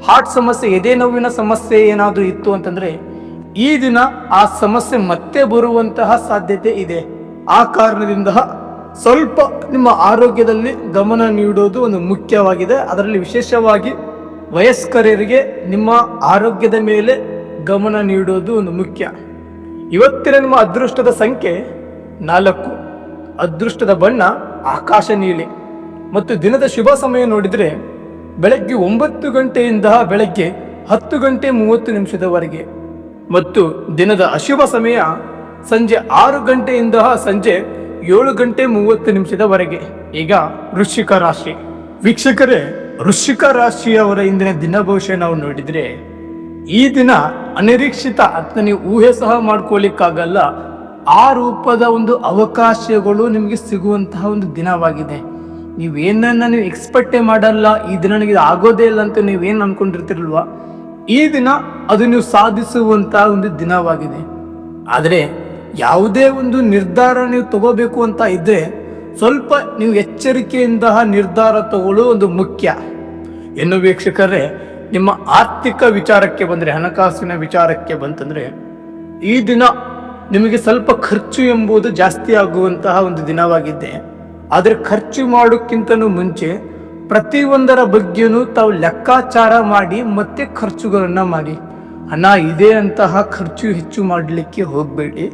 ಹಾರ್ಟ್ ಸಮಸ್ಯೆ, ಎದೆ ನೋವಿನ ಸಮಸ್ಯೆ ಏನಾದರೂ ಇತ್ತು ಅಂತಂದರೆ, ಈ ದಿನ ಆ ಸಮಸ್ಯೆ ಮತ್ತೆ ಬರುವಂತಹ ಸಾಧ್ಯತೆ ಇದೆ. ಆ ಕಾರಣದಿಂದ ಸ್ವಲ್ಪ ನಿಮ್ಮ ಆರೋಗ್ಯದಲ್ಲಿ ಗಮನ ನೀಡೋದು ಒಂದು ಮುಖ್ಯವಾಗಿದೆ. ಅದರಲ್ಲಿ ವಿಶೇಷವಾಗಿ ವಯಸ್ಕರಿಗೆ ನಿಮ್ಮ ಆರೋಗ್ಯದ ಮೇಲೆ ಗಮನ ನೀಡೋದು ಒಂದು ಮುಖ್ಯ. ಇವತ್ತಿನ ನಿಮ್ಮ ಅದೃಷ್ಟದ ಸಂಖ್ಯೆ ನಾಲ್ಕು. ಅದೃಷ್ಟದ ಬಣ್ಣ ಆಕಾಶ ನೀಲಿ. ಮತ್ತು ದಿನದ ಶುಭ ಸಮಯ ನೋಡಿದರೆ ಬೆಳಗ್ಗೆ ಒಂಬತ್ತು ಗಂಟೆಯಿಂದ ಬೆಳಗ್ಗೆ ಹತ್ತು ಗಂಟೆ ಮೂವತ್ತು ನಿಮಿಷದವರೆಗೆ. ಮತ್ತು ದಿನದ ಅಶುಭ ಸಮಯ ಸಂಜೆ ಆರು ಗಂಟೆಯಿಂದ ಸಂಜೆ ಏಳು ಗಂಟೆ ಮೂವತ್ತು ನಿಮಿಷದವರೆಗೆ. ಈಗ ವೃಶ್ಚಿಕ ರಾಶಿ. ವೀಕ್ಷಕರೇ, ವೃಶ್ಚಿಕ ರಾಶಿಯವರ ಇಂದಿನ ದಿನ ನಾವು ನೋಡಿದ್ರೆ ಈ ದಿನ ಅನಿರೀಕ್ಷಿತ ಅಂತ ನೀವು ಊಹೆ ಸಹ ಮಾಡ್ಕೊಳ್ಳಿಕ್ಕಾಗಲ್ಲ ಆ ರೂಪದ ಒಂದು ಅವಕಾಶಗಳು ನಿಮಗೆ ಸಿಗುವಂತಹ ಒಂದು ದಿನವಾಗಿದೆ. ನೀವು ಏನನ್ನ ನೀವು ಎಕ್ಸ್ಪೆಕ್ಟೇ ಮಾಡಲ್ಲ, ಈ ದಿನ ನನಗೆ ಆಗೋದೇ ಇಲ್ಲ ಅಂತ ನೀವೇನು ಅನ್ಕೊಂಡಿರ್ತಿರಲ್ವ? ಈ ದಿನ ಅದು ನೀವು ಸಾಧಿಸುವಂತಹ ಒಂದು ದಿನವಾಗಿದೆ. ಆದರೆ ಯಾವುದೇ ಒಂದು ನಿರ್ಧಾರ ನೀವು ತಗೋಬೇಕು ಅಂತ ಇದ್ರೆ ಸ್ವಲ್ಪ ನೀವು ಎಚ್ಚರಿಕೆಯಿಂದ ನಿರ್ಧಾರ ತಗೊಳ್ಳೋ ಒಂದು ಮುಖ್ಯ. ಇನ್ನು ವೀಕ್ಷಕರೇ ನಿಮ್ಮ ಆರ್ಥಿಕ ವಿಚಾರಕ್ಕೆ ಬಂದರೆ, ಹಣಕಾಸಿನ ವಿಚಾರಕ್ಕೆ ಬಂತಂದರೆ, ಈ ದಿನ ನಿಮಗೆ ಸ್ವಲ್ಪ ಖರ್ಚು ಎಂಬುದು ಜಾಸ್ತಿ ಆಗುವಂತಹ ಒಂದು ದಿನವಾಗಿದೆ ಆದರೆ ಖರ್ಚು ಮಾಡೋಕ್ಕಿಂತನೂ ಮುಂಚೆ ಪ್ರತಿಯೊಂದರ ಬಗ್ಗೆನೂ ತಾವು ಲೆಕ್ಕಾಚಾರ ಮಾಡಿ, ಮತ್ತೆ ಖರ್ಚುಗಳನ್ನು ಮಾಡಿ. ಹಣ ಇದೆ ಅಂತಹ ಖರ್ಚು ಹೆಚ್ಚು ಮಾಡಲಿಕ್ಕೆ ಹೋಗಬೇಡಿ.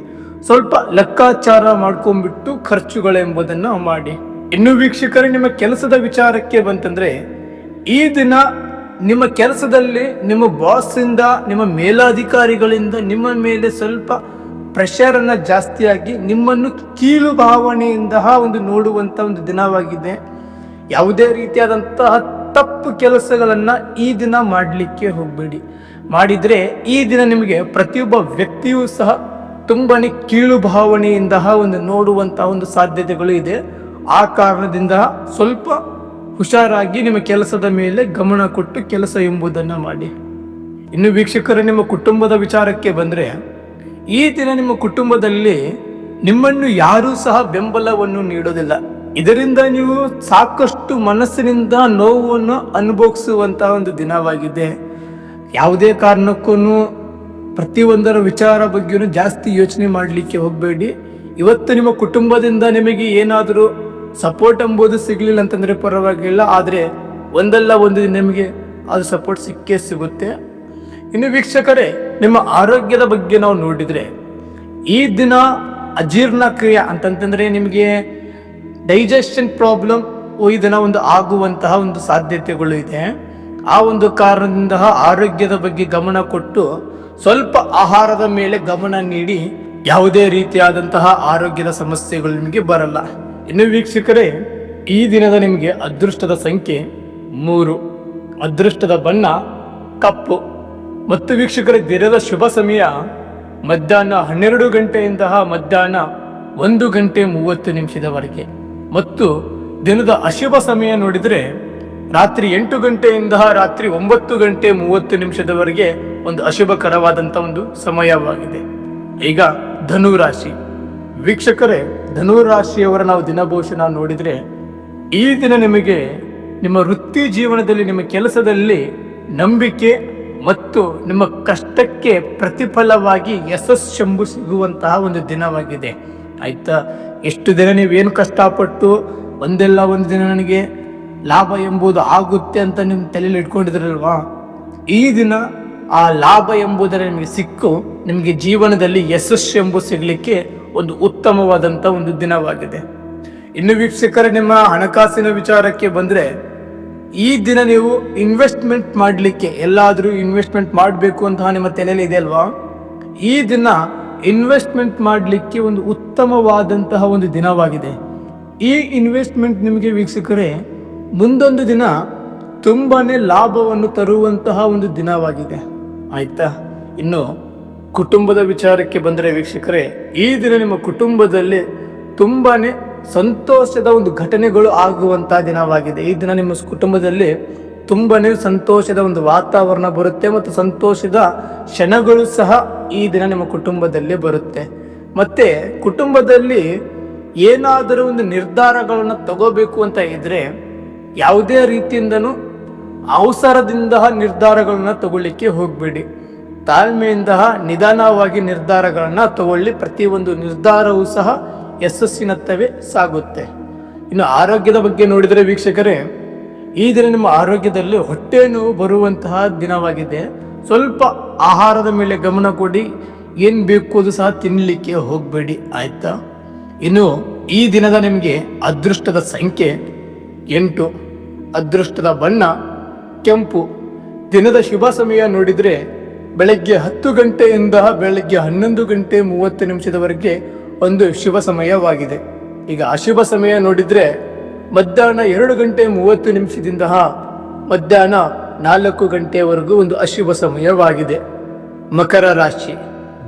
ಸ್ವಲ್ಪ ಲೆಕ್ಕಾಚಾರ ಮಾಡ್ಕೊಂಡ್ಬಿಟ್ಟು ಖರ್ಚುಗಳೆಂಬುದನ್ನು ಮಾಡಿ. ಇನ್ನು ವೀಕ್ಷಕರು, ನಿಮ್ಮ ಕೆಲಸದ ವಿಚಾರಕ್ಕೆ ಬಂತಂದ್ರೆ, ಈ ದಿನ ನಿಮ್ಮ ಕೆಲಸದಲ್ಲಿ ನಿಮ್ಮ ಬಾಸಿಂದ ನಿಮ್ಮ ಮೇಲಾಧಿಕಾರಿಗಳಿಂದ ನಿಮ್ಮ ಮೇಲೆ ಸ್ವಲ್ಪ ಪ್ರೆಷರನ್ನು ಜಾಸ್ತಿಯಾಗಿ ನಿಮ್ಮನ್ನು ಕೀಳು ಭಾವನೆಯಿಂದ ಒಂದು ನೋಡುವಂತ ಒಂದು ದಿನವಾಗಿದೆ. ಯಾವುದೇ ರೀತಿಯಾದಂತಹ ತಪ್ಪು ಕೆಲಸಗಳನ್ನು ಈ ದಿನ ಮಾಡಲಿಕ್ಕೆ ಹೋಗಬೇಡಿ. ಮಾಡಿದರೆ ಈ ದಿನ ನಿಮಗೆ ಪ್ರತಿಯೊಬ್ಬ ವ್ಯಕ್ತಿಯೂ ಸಹ ತುಂಬಾ ಕೀಳು ಭಾವನೆಯಿಂದ ಒಂದು ನೋಡುವಂತಹ ಒಂದು ಸಾಧ್ಯತೆಗಳು ಇದೆ. ಆ ಕಾರಣದಿಂದ ಸ್ವಲ್ಪ ಹುಷಾರಾಗಿ ನಿಮ್ಮ ಕೆಲಸದ ಮೇಲೆ ಗಮನ ಕೊಟ್ಟು ಕೆಲಸ ಎಂಬುದನ್ನು ಮಾಡಿ. ಇನ್ನು ವೀಕ್ಷಕರು, ನಿಮ್ಮ ಕುಟುಂಬದ ವಿಚಾರಕ್ಕೆ ಬಂದರೆ, ಈ ದಿನ ನಿಮ್ಮ ಕುಟುಂಬದಲ್ಲಿ ನಿಮ್ಮನ್ನು ಯಾರೂ ಸಹ ಬೆಂಬಲವನ್ನು ನೀಡೋದಿಲ್ಲ ಇದರಿಂದ ನೀವು ಸಾಕಷ್ಟು ಮನಸ್ಸಿನಿಂದ ನೋವನ್ನು ಅನುಭವಿಸುವಂತಹ ಒಂದು ದಿನವಾಗಿದೆ. ಯಾವುದೇ ಕಾರಣಕ್ಕೂ ಪ್ರತಿಯೊಂದರ ವಿಚಾರ ಬಗ್ಗೆಯೂ ಜಾಸ್ತಿ ಯೋಚನೆ ಮಾಡಲಿಕ್ಕೆ ಹೋಗಬೇಡಿ. ಇವತ್ತು ನಿಮ್ಮ ಕುಟುಂಬದಿಂದ ನಿಮಗೆ ಏನಾದರೂ ಸಪೋರ್ಟ್ ಎಂಬುದು ಸಿಗಲಿಲ್ಲ ಅಂತಂದರೆ ಪರವಾಗಿಲ್ಲ, ಆದರೆ ಒಂದಲ್ಲ ಒಂದು ನಿಮಗೆ ಅದು ಸಪೋರ್ಟ್ ಸಿಕ್ಕೇ ಸಿಗುತ್ತೆ. ಇನ್ನು ವೀಕ್ಷಕರೇ, ನಿಮ್ಮ ಆರೋಗ್ಯದ ಬಗ್ಗೆ ನಾವು ನೋಡಿದರೆ, ಈ ದಿನ ಅಜೀರ್ಣಕ್ರಿಯೆ ಅಂತಂತಂದರೆ ನಿಮಗೆ ಡೈಜೆಷನ್ ಪ್ರಾಬ್ಲಮ್ ಈ ದಿನ ಒಂದು ಆಗುವಂತಹ ಒಂದು ಸಾಧ್ಯತೆಗಳು ಇದೆ. ಆ ಒಂದು ಕಾರಣದಿಂದ ಆರೋಗ್ಯದ ಬಗ್ಗೆ ಗಮನ ಕೊಟ್ಟು ಸ್ವಲ್ಪ ಆಹಾರದ ಮೇಲೆ ಗಮನ ನೀಡಿ, ಯಾವುದೇ ರೀತಿಯಾದಂತಹ ಆರೋಗ್ಯದ ಸಮಸ್ಯೆಗಳು ನಿಮಗೆ ಬರಲ್ಲ. ಇನ್ನು ವೀಕ್ಷಕರೇ, ಈ ದಿನದ ನಿಮಗೆ ಅದೃಷ್ಟದ ಸಂಖ್ಯೆ ಮೂರು. ಅದೃಷ್ಟದ ಬಣ್ಣ ಕಪ್ಪು. ಮತ್ತು ವೀಕ್ಷಕರ, ದಿನದ ಶುಭ ಸಮಯ ಮಧ್ಯಾಹ್ನ ಹನ್ನೆರಡು ಗಂಟೆಯಿಂದ ಮಧ್ಯಾಹ್ನ ಒಂದು ಗಂಟೆ ಮೂವತ್ತು ನಿಮಿಷದವರೆಗೆ. ಮತ್ತು ದಿನದ ಅಶುಭ ಸಮಯ ನೋಡಿದರೆ, ರಾತ್ರಿ ಎಂಟು ಗಂಟೆಯಿಂದ ರಾತ್ರಿ ಒಂಬತ್ತು ಗಂಟೆ ಮೂವತ್ತು ನಿಮಿಷದವರೆಗೆ ಒಂದು ಅಶುಭಕರವಾದಂಥ ಒಂದು ಸಮಯವಾಗಿದೆ. ಈಗ ಧನು ರಾಶಿ ವೀಕ್ಷಕರೇ, ಧನುರಾಶಿಯವರ ನಾವು ದಿನಭೂಷಣ ನೋಡಿದರೆ, ಈ ದಿನ ನಿಮಗೆ, ನಿಮ್ಮ ವೃತ್ತಿ ಜೀವನದಲ್ಲಿ, ನಿಮ್ಮ ಕೆಲಸದಲ್ಲಿ ನಂಬಿಕೆ ಮತ್ತು ನಿಮ್ಮ ಕಷ್ಟಕ್ಕೆ ಪ್ರತಿಫಲವಾಗಿ ಯಶಸ್ಸೆಂಬು ಸಿಗುವಂತಹ ಒಂದು ದಿನವಾಗಿದೆ. ಆಯ್ತಾ? ಎಷ್ಟು ದಿನ ನೀವೇನು ಕಷ್ಟಪಟ್ಟು ಒಂದೆಲ್ಲ ಒಂದು ದಿನ ನನಗೆ ಲಾಭ ಎಂಬುದು ಆಗುತ್ತೆ ಅಂತ ನಿಮ್ಮ ತಲೆಯಲ್ಲಿ ಇಟ್ಕೊಂಡಿದ್ರಲ್ವಾ? ಈ ದಿನ ಆ ಲಾಭ ಎಂಬುದರ ನಿಮಗೆ ಸಿಕ್ಕು, ನಿಮಗೆ ಜೀವನದಲ್ಲಿ ಯಶಸ್ಸು ಎಂಬು ಸಿಗಲಿಕ್ಕೆ ಒಂದು ಉತ್ತಮವಾದಂಥ ಒಂದು ದಿನವಾಗಿದೆ. ಇನ್ನು ವೀಕ್ಷಕರ, ನಿಮ್ಮ ಹಣಕಾಸಿನ ವಿಚಾರಕ್ಕೆ ಬಂದರೆ, ಈ ದಿನ ನೀವು ಇನ್ವೆಸ್ಟ್ಮೆಂಟ್ ಮಾಡಲಿಕ್ಕೆ ಎಲ್ಲಾದರೂ ಇನ್ವೆಸ್ಟ್ಮೆಂಟ್ ಮಾಡಬೇಕು ಅಂತ ನಿಮ್ಮ ತಲೆಯಲ್ಲಿ ಇದೆ ಅಲ್ವಾ? ಈ ದಿನ ಇನ್ವೆಸ್ಟ್ಮೆಂಟ್ ಮಾಡಲಿಕ್ಕೆ ಒಂದು ಉತ್ತಮವಾದಂತಹ ಒಂದು ದಿನವಾಗಿದೆ. ಈ ಇನ್ವೆಸ್ಟ್ಮೆಂಟ್ ನಿಮಗೆ ವೀಕ್ಷಕರೇ, ಮುಂದೊಂದು ದಿನ ತುಂಬಾನೇ ಲಾಭವನ್ನು ತರುವಂತಹ ಒಂದು ದಿನವಾಗಿದೆ. ಆಯ್ತಾ? ಇನ್ನು ಕುಟುಂಬದ ವಿಚಾರಕ್ಕೆ ಬಂದರೆ ವೀಕ್ಷಕರೇ, ಈ ದಿನ ನಿಮ್ಮ ಕುಟುಂಬದಲ್ಲಿ ತುಂಬಾನೇ ಸಂತೋಷದ ಒಂದು ಘಟನೆಗಳು ಆಗುವಂತಹ ದಿನವಾಗಿದೆ. ಈ ದಿನ ನಿಮ್ಮ ಕುಟುಂಬದಲ್ಲಿ ತುಂಬಾನೇ ಸಂತೋಷದ ಒಂದು ವಾತಾವರಣ ಬರುತ್ತೆ ಮತ್ತು ಸಂತೋಷದ ಕ್ಷಣಗಳು ಸಹ ಈ ದಿನ ನಿಮ್ಮ ಕುಟುಂಬದಲ್ಲಿ ಬರುತ್ತೆ. ಮತ್ತೆ ಕುಟುಂಬದಲ್ಲಿ ಏನಾದರೂ ಒಂದು ನಿರ್ಧಾರಗಳನ್ನು ತಗೋಬೇಕು ಅಂತ ಇದ್ರೆ ಯಾವುದೇ ರೀತಿಯಿಂದನೂ ಅವಸರದಿಂದ ನಿರ್ಧಾರಗಳನ್ನ ತಗೊಳ್ಳಿಕ್ಕೆ ಹೋಗಬೇಡಿ. ತಾಳ್ಮೆಯಿಂದ ನಿಧಾನವಾಗಿ ನಿರ್ಧಾರಗಳನ್ನು ತಗೊಳ್ಳಿ. ಪ್ರತಿಯೊಂದು ನಿರ್ಧಾರವೂ ಸಹ ಯಶಸ್ಸಿನತ್ತವೇ ಸಾಗುತ್ತೆ. ಇನ್ನು ಆರೋಗ್ಯದ ಬಗ್ಗೆ ನೋಡಿದರೆ ವೀಕ್ಷಕರೇ, ಈ ದಿನ ನಿಮ್ಮ ಆರೋಗ್ಯದಲ್ಲಿ ಹೊಟ್ಟೆ ನೋವು ಬರುವಂತಹ ದಿನವಾಗಿದೆ. ಸ್ವಲ್ಪ ಆಹಾರದ ಮೇಲೆ ಗಮನ ಕೊಡಿ. ಏನು ಬೇಕು ಅದು ಸಹ ತಿನ್ನಲಿಕ್ಕೆ ಹೋಗಬೇಡಿ, ಆಯಿತಾ? ಇನ್ನು ಈ ದಿನದ ನಿಮಗೆ ಅದೃಷ್ಟದ ಸಂಖ್ಯೆ ಎಂಟು. ಅದೃಷ್ಟದ ಬಣ್ಣ ಕೆಂಪು. ದಿನದ ಶುಭ ಸಮಯ ನೋಡಿದರೆ ಬೆಳಗ್ಗೆ ಹತ್ತು ಗಂಟೆಯಿಂದ ಬೆಳಗ್ಗೆ ಹನ್ನೊಂದು ಗಂಟೆ ಮೂವತ್ತು ನಿಮಿಷದವರೆಗೆ ಒಂದು ಶುಭ ಸಮಯವಾಗಿದೆ. ಈಗ ಅಶುಭ ಸಮಯ ನೋಡಿದರೆ ಮಧ್ಯಾಹ್ನ ಎರಡು ಗಂಟೆ ಮೂವತ್ತು ನಿಮಿಷದಿಂದ ಮಧ್ಯಾಹ್ನ ನಾಲ್ಕು ಗಂಟೆಯವರೆಗೂ ಒಂದು ಅಶುಭ ಸಮಯವಾಗಿದೆ. ಮಕರ ರಾಶಿ.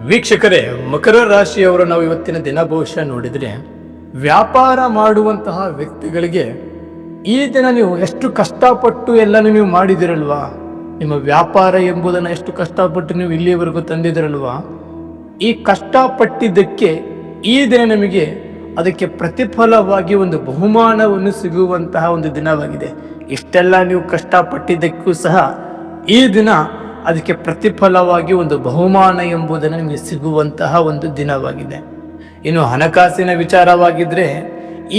ವೀಕ್ಷಕರೇ, ಮಕರ ರಾಶಿಯವರು ನಾವು ಇವತ್ತಿನ ದಿನ ಬಹುಶಃ ನೋಡಿದರೆ ವ್ಯಾಪಾರ ಮಾಡುವಂತಹ ವ್ಯಕ್ತಿಗಳಿಗೆ ಈ ದಿನ ನೀವು ಎಷ್ಟು ಕಷ್ಟಪಟ್ಟು ಎಲ್ಲನೂ ನೀವು ಮಾಡಿದಿರಲ್ವಾ? ನಿಮ್ಮ ವ್ಯಾಪಾರ ಎಂಬುದನ್ನು ಎಷ್ಟು ಕಷ್ಟಪಟ್ಟು ನೀವು ಇಲ್ಲಿಯವರೆಗೂ ತಂದಿದ್ರಲ್ವಾ? ಈ ಕಷ್ಟಪಟ್ಟಿದ್ದಕ್ಕೆ ಈ ದಿನ ನಿಮಗೆ ಅದಕ್ಕೆ ಪ್ರತಿಫಲವಾಗಿ ಒಂದು ಬಹುಮಾನವನ್ನು ಸಿಗುವಂತಹ ಒಂದು ದಿನವಾಗಿದೆ. ಇಷ್ಟೆಲ್ಲ ನೀವು ಕಷ್ಟಪಟ್ಟಿದ್ದಕ್ಕೂ ಸಹ ಈ ದಿನ ಅದಕ್ಕೆ ಪ್ರತಿಫಲವಾಗಿ ಒಂದು ಬಹುಮಾನ ಎಂಬುದನ್ನು ನಿಮಗೆ ಸಿಗುವಂತಹ ಒಂದು ದಿನವಾಗಿದೆ. ಇನ್ನು ಹಣಕಾಸಿನ ವಿಚಾರವಾಗಿದ್ರೆ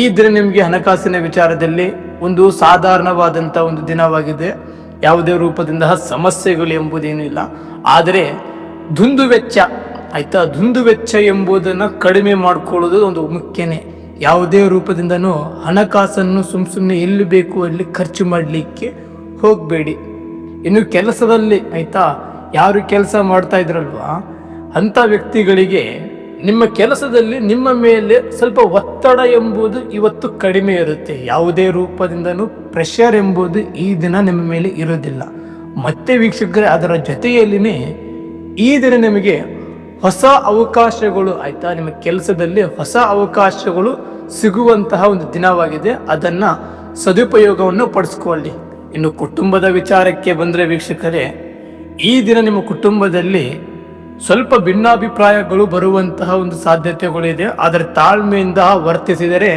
ಈ ದಿನ ನಿಮಗೆ ಹಣಕಾಸಿನ ವಿಚಾರದಲ್ಲಿ ಒಂದು ಸಾಧಾರಣವಾದಂಥ ಒಂದು ದಿನವಾಗಿದೆ. ಯಾವುದೇ ರೂಪದಿಂದ ಸಮಸ್ಯೆಗಳು ಎಂಬುದೇನೂ ಇಲ್ಲ. ಆದರೆ ದುಂದು ವೆಚ್ಚ, ಆಯ್ತಾ? ದುಂದು ಎಂಬುದನ್ನು ಕಡಿಮೆ ಮಾಡಿಕೊಳ್ಳೋದು ಒಂದು ಮುಖ್ಯನೇ. ಯಾವುದೇ ರೂಪದಿಂದನೂ ಹಣಕಾಸನ್ನು ಸುಮ್ ಸುಮ್ಮನೆ ಎಲ್ಲಿ ಬೇಕು ಅಲ್ಲಿ ಖರ್ಚು ಮಾಡಲಿಕ್ಕೆ ಹೋಗಬೇಡಿ. ಇನ್ನು ಕೆಲಸದಲ್ಲಿ, ಆಯ್ತಾ? ಯಾರು ಕೆಲಸ ಮಾಡ್ತಾ ಇದ್ರಲ್ವಾ? ಅಂಥ ವ್ಯಕ್ತಿಗಳಿಗೆ ನಿಮ್ಮ ಕೆಲಸದಲ್ಲಿ ನಿಮ್ಮ ಮೇಲೆ ಸ್ವಲ್ಪ ಒತ್ತಡ ಎಂಬುದು ಇವತ್ತು ಕಡಿಮೆ ಇರುತ್ತೆ. ಯಾವುದೇ ರೂಪದಿಂದನೂ ಪ್ರೆಷರ್ ಎಂಬುದು ಈ ದಿನ ನಿಮ್ಮ ಮೇಲೆ ಇರೋದಿಲ್ಲ ಮತ್ತೆ ವೀಕ್ಷಕರೇ, ಅದರ ಜೊತೆಯಲ್ಲಿನೇ ಈ ದಿನ ನಿಮಗೆ ಹೊಸ ಅವಕಾಶಗಳು ಆಯ್ತಾ? ನಿಮ್ಮ ಕೆಲಸದಲ್ಲಿ ಹೊಸ ಅವಕಾಶಗಳು ಸಿಗುವಂತಹ ಒಂದು ದಿನವಾಗಿದೆ. ಅದನ್ನ ಸದುಪಯೋಗವನ್ನು ಪಡಿಸ್ಕೊಳ್ಳಿ. ಇನ್ನು ಕುಟುಂಬದ ವಿಚಾರಕ್ಕೆ ಬಂದರೆ ವೀಕ್ಷಕರೇ, ಈ ದಿನ ನಿಮ್ಮ ಕುಟುಂಬದಲ್ಲಿ ಸ್ವಲ್ಪ ಭಿನ್ನಾಭಿಪ್ರಾಯಗಳು ಬರುವಂತಹ ಒಂದು ಸಾಧ್ಯತೆಗಳಿದೆ. ಆದರೆ ತಾಳ್ಮೆಯಿಂದ ವರ್ತಿಸಿದರೆ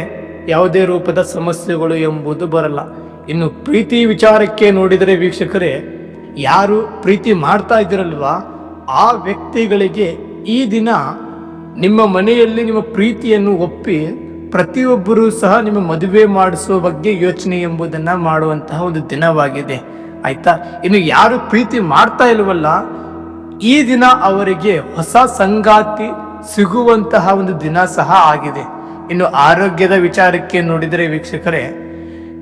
ಯಾವುದೇ ರೂಪದ ಸಮಸ್ಯೆಗಳು ಎಂಬುದು ಬರಲ್ಲ. ಇನ್ನು ಪ್ರೀತಿ ವಿಚಾರಕ್ಕೆ ನೋಡಿದರೆ ವೀಕ್ಷಕರೇ, ಯಾರು ಪ್ರೀತಿ ಮಾಡ್ತಾ ಇದ್ದೀರಲ್ವಾ, ಆ ವ್ಯಕ್ತಿಗಳಿಗೆ ಈ ದಿನ ನಿಮ್ಮ ಮನೆಯಲ್ಲಿ ನಿಮ್ಮ ಪ್ರೀತಿಯನ್ನು ಒಪ್ಪಿ ಪ್ರತಿಯೊಬ್ಬರೂ ಸಹ ನಿಮ್ಮ ಮದುವೆ ಮಾಡಿಸುವ ಬಗ್ಗೆ ಯೋಚನೆ ಎಂಬುದನ್ನು ಮಾಡುವಂತಹ ಒಂದು ದಿನವಾಗಿದೆ. ಆಯ್ತಾ? ಇನ್ನು ಯಾರು ಪ್ರೀತಿ ಮಾಡ್ತಾ ಇಲ್ವಲ್ಲ, ಈ ದಿನ ಅವರಿಗೆ ಹೊಸ ಸಂಗಾತಿ ಸಿಗುವಂತಹ ಒಂದು ದಿನ ಸಹ ಆಗಿದೆ. ಇನ್ನು ಆರೋಗ್ಯದ ವಿಚಾರಕ್ಕೆ ನೋಡಿದರೆ ವೀಕ್ಷಕರೇ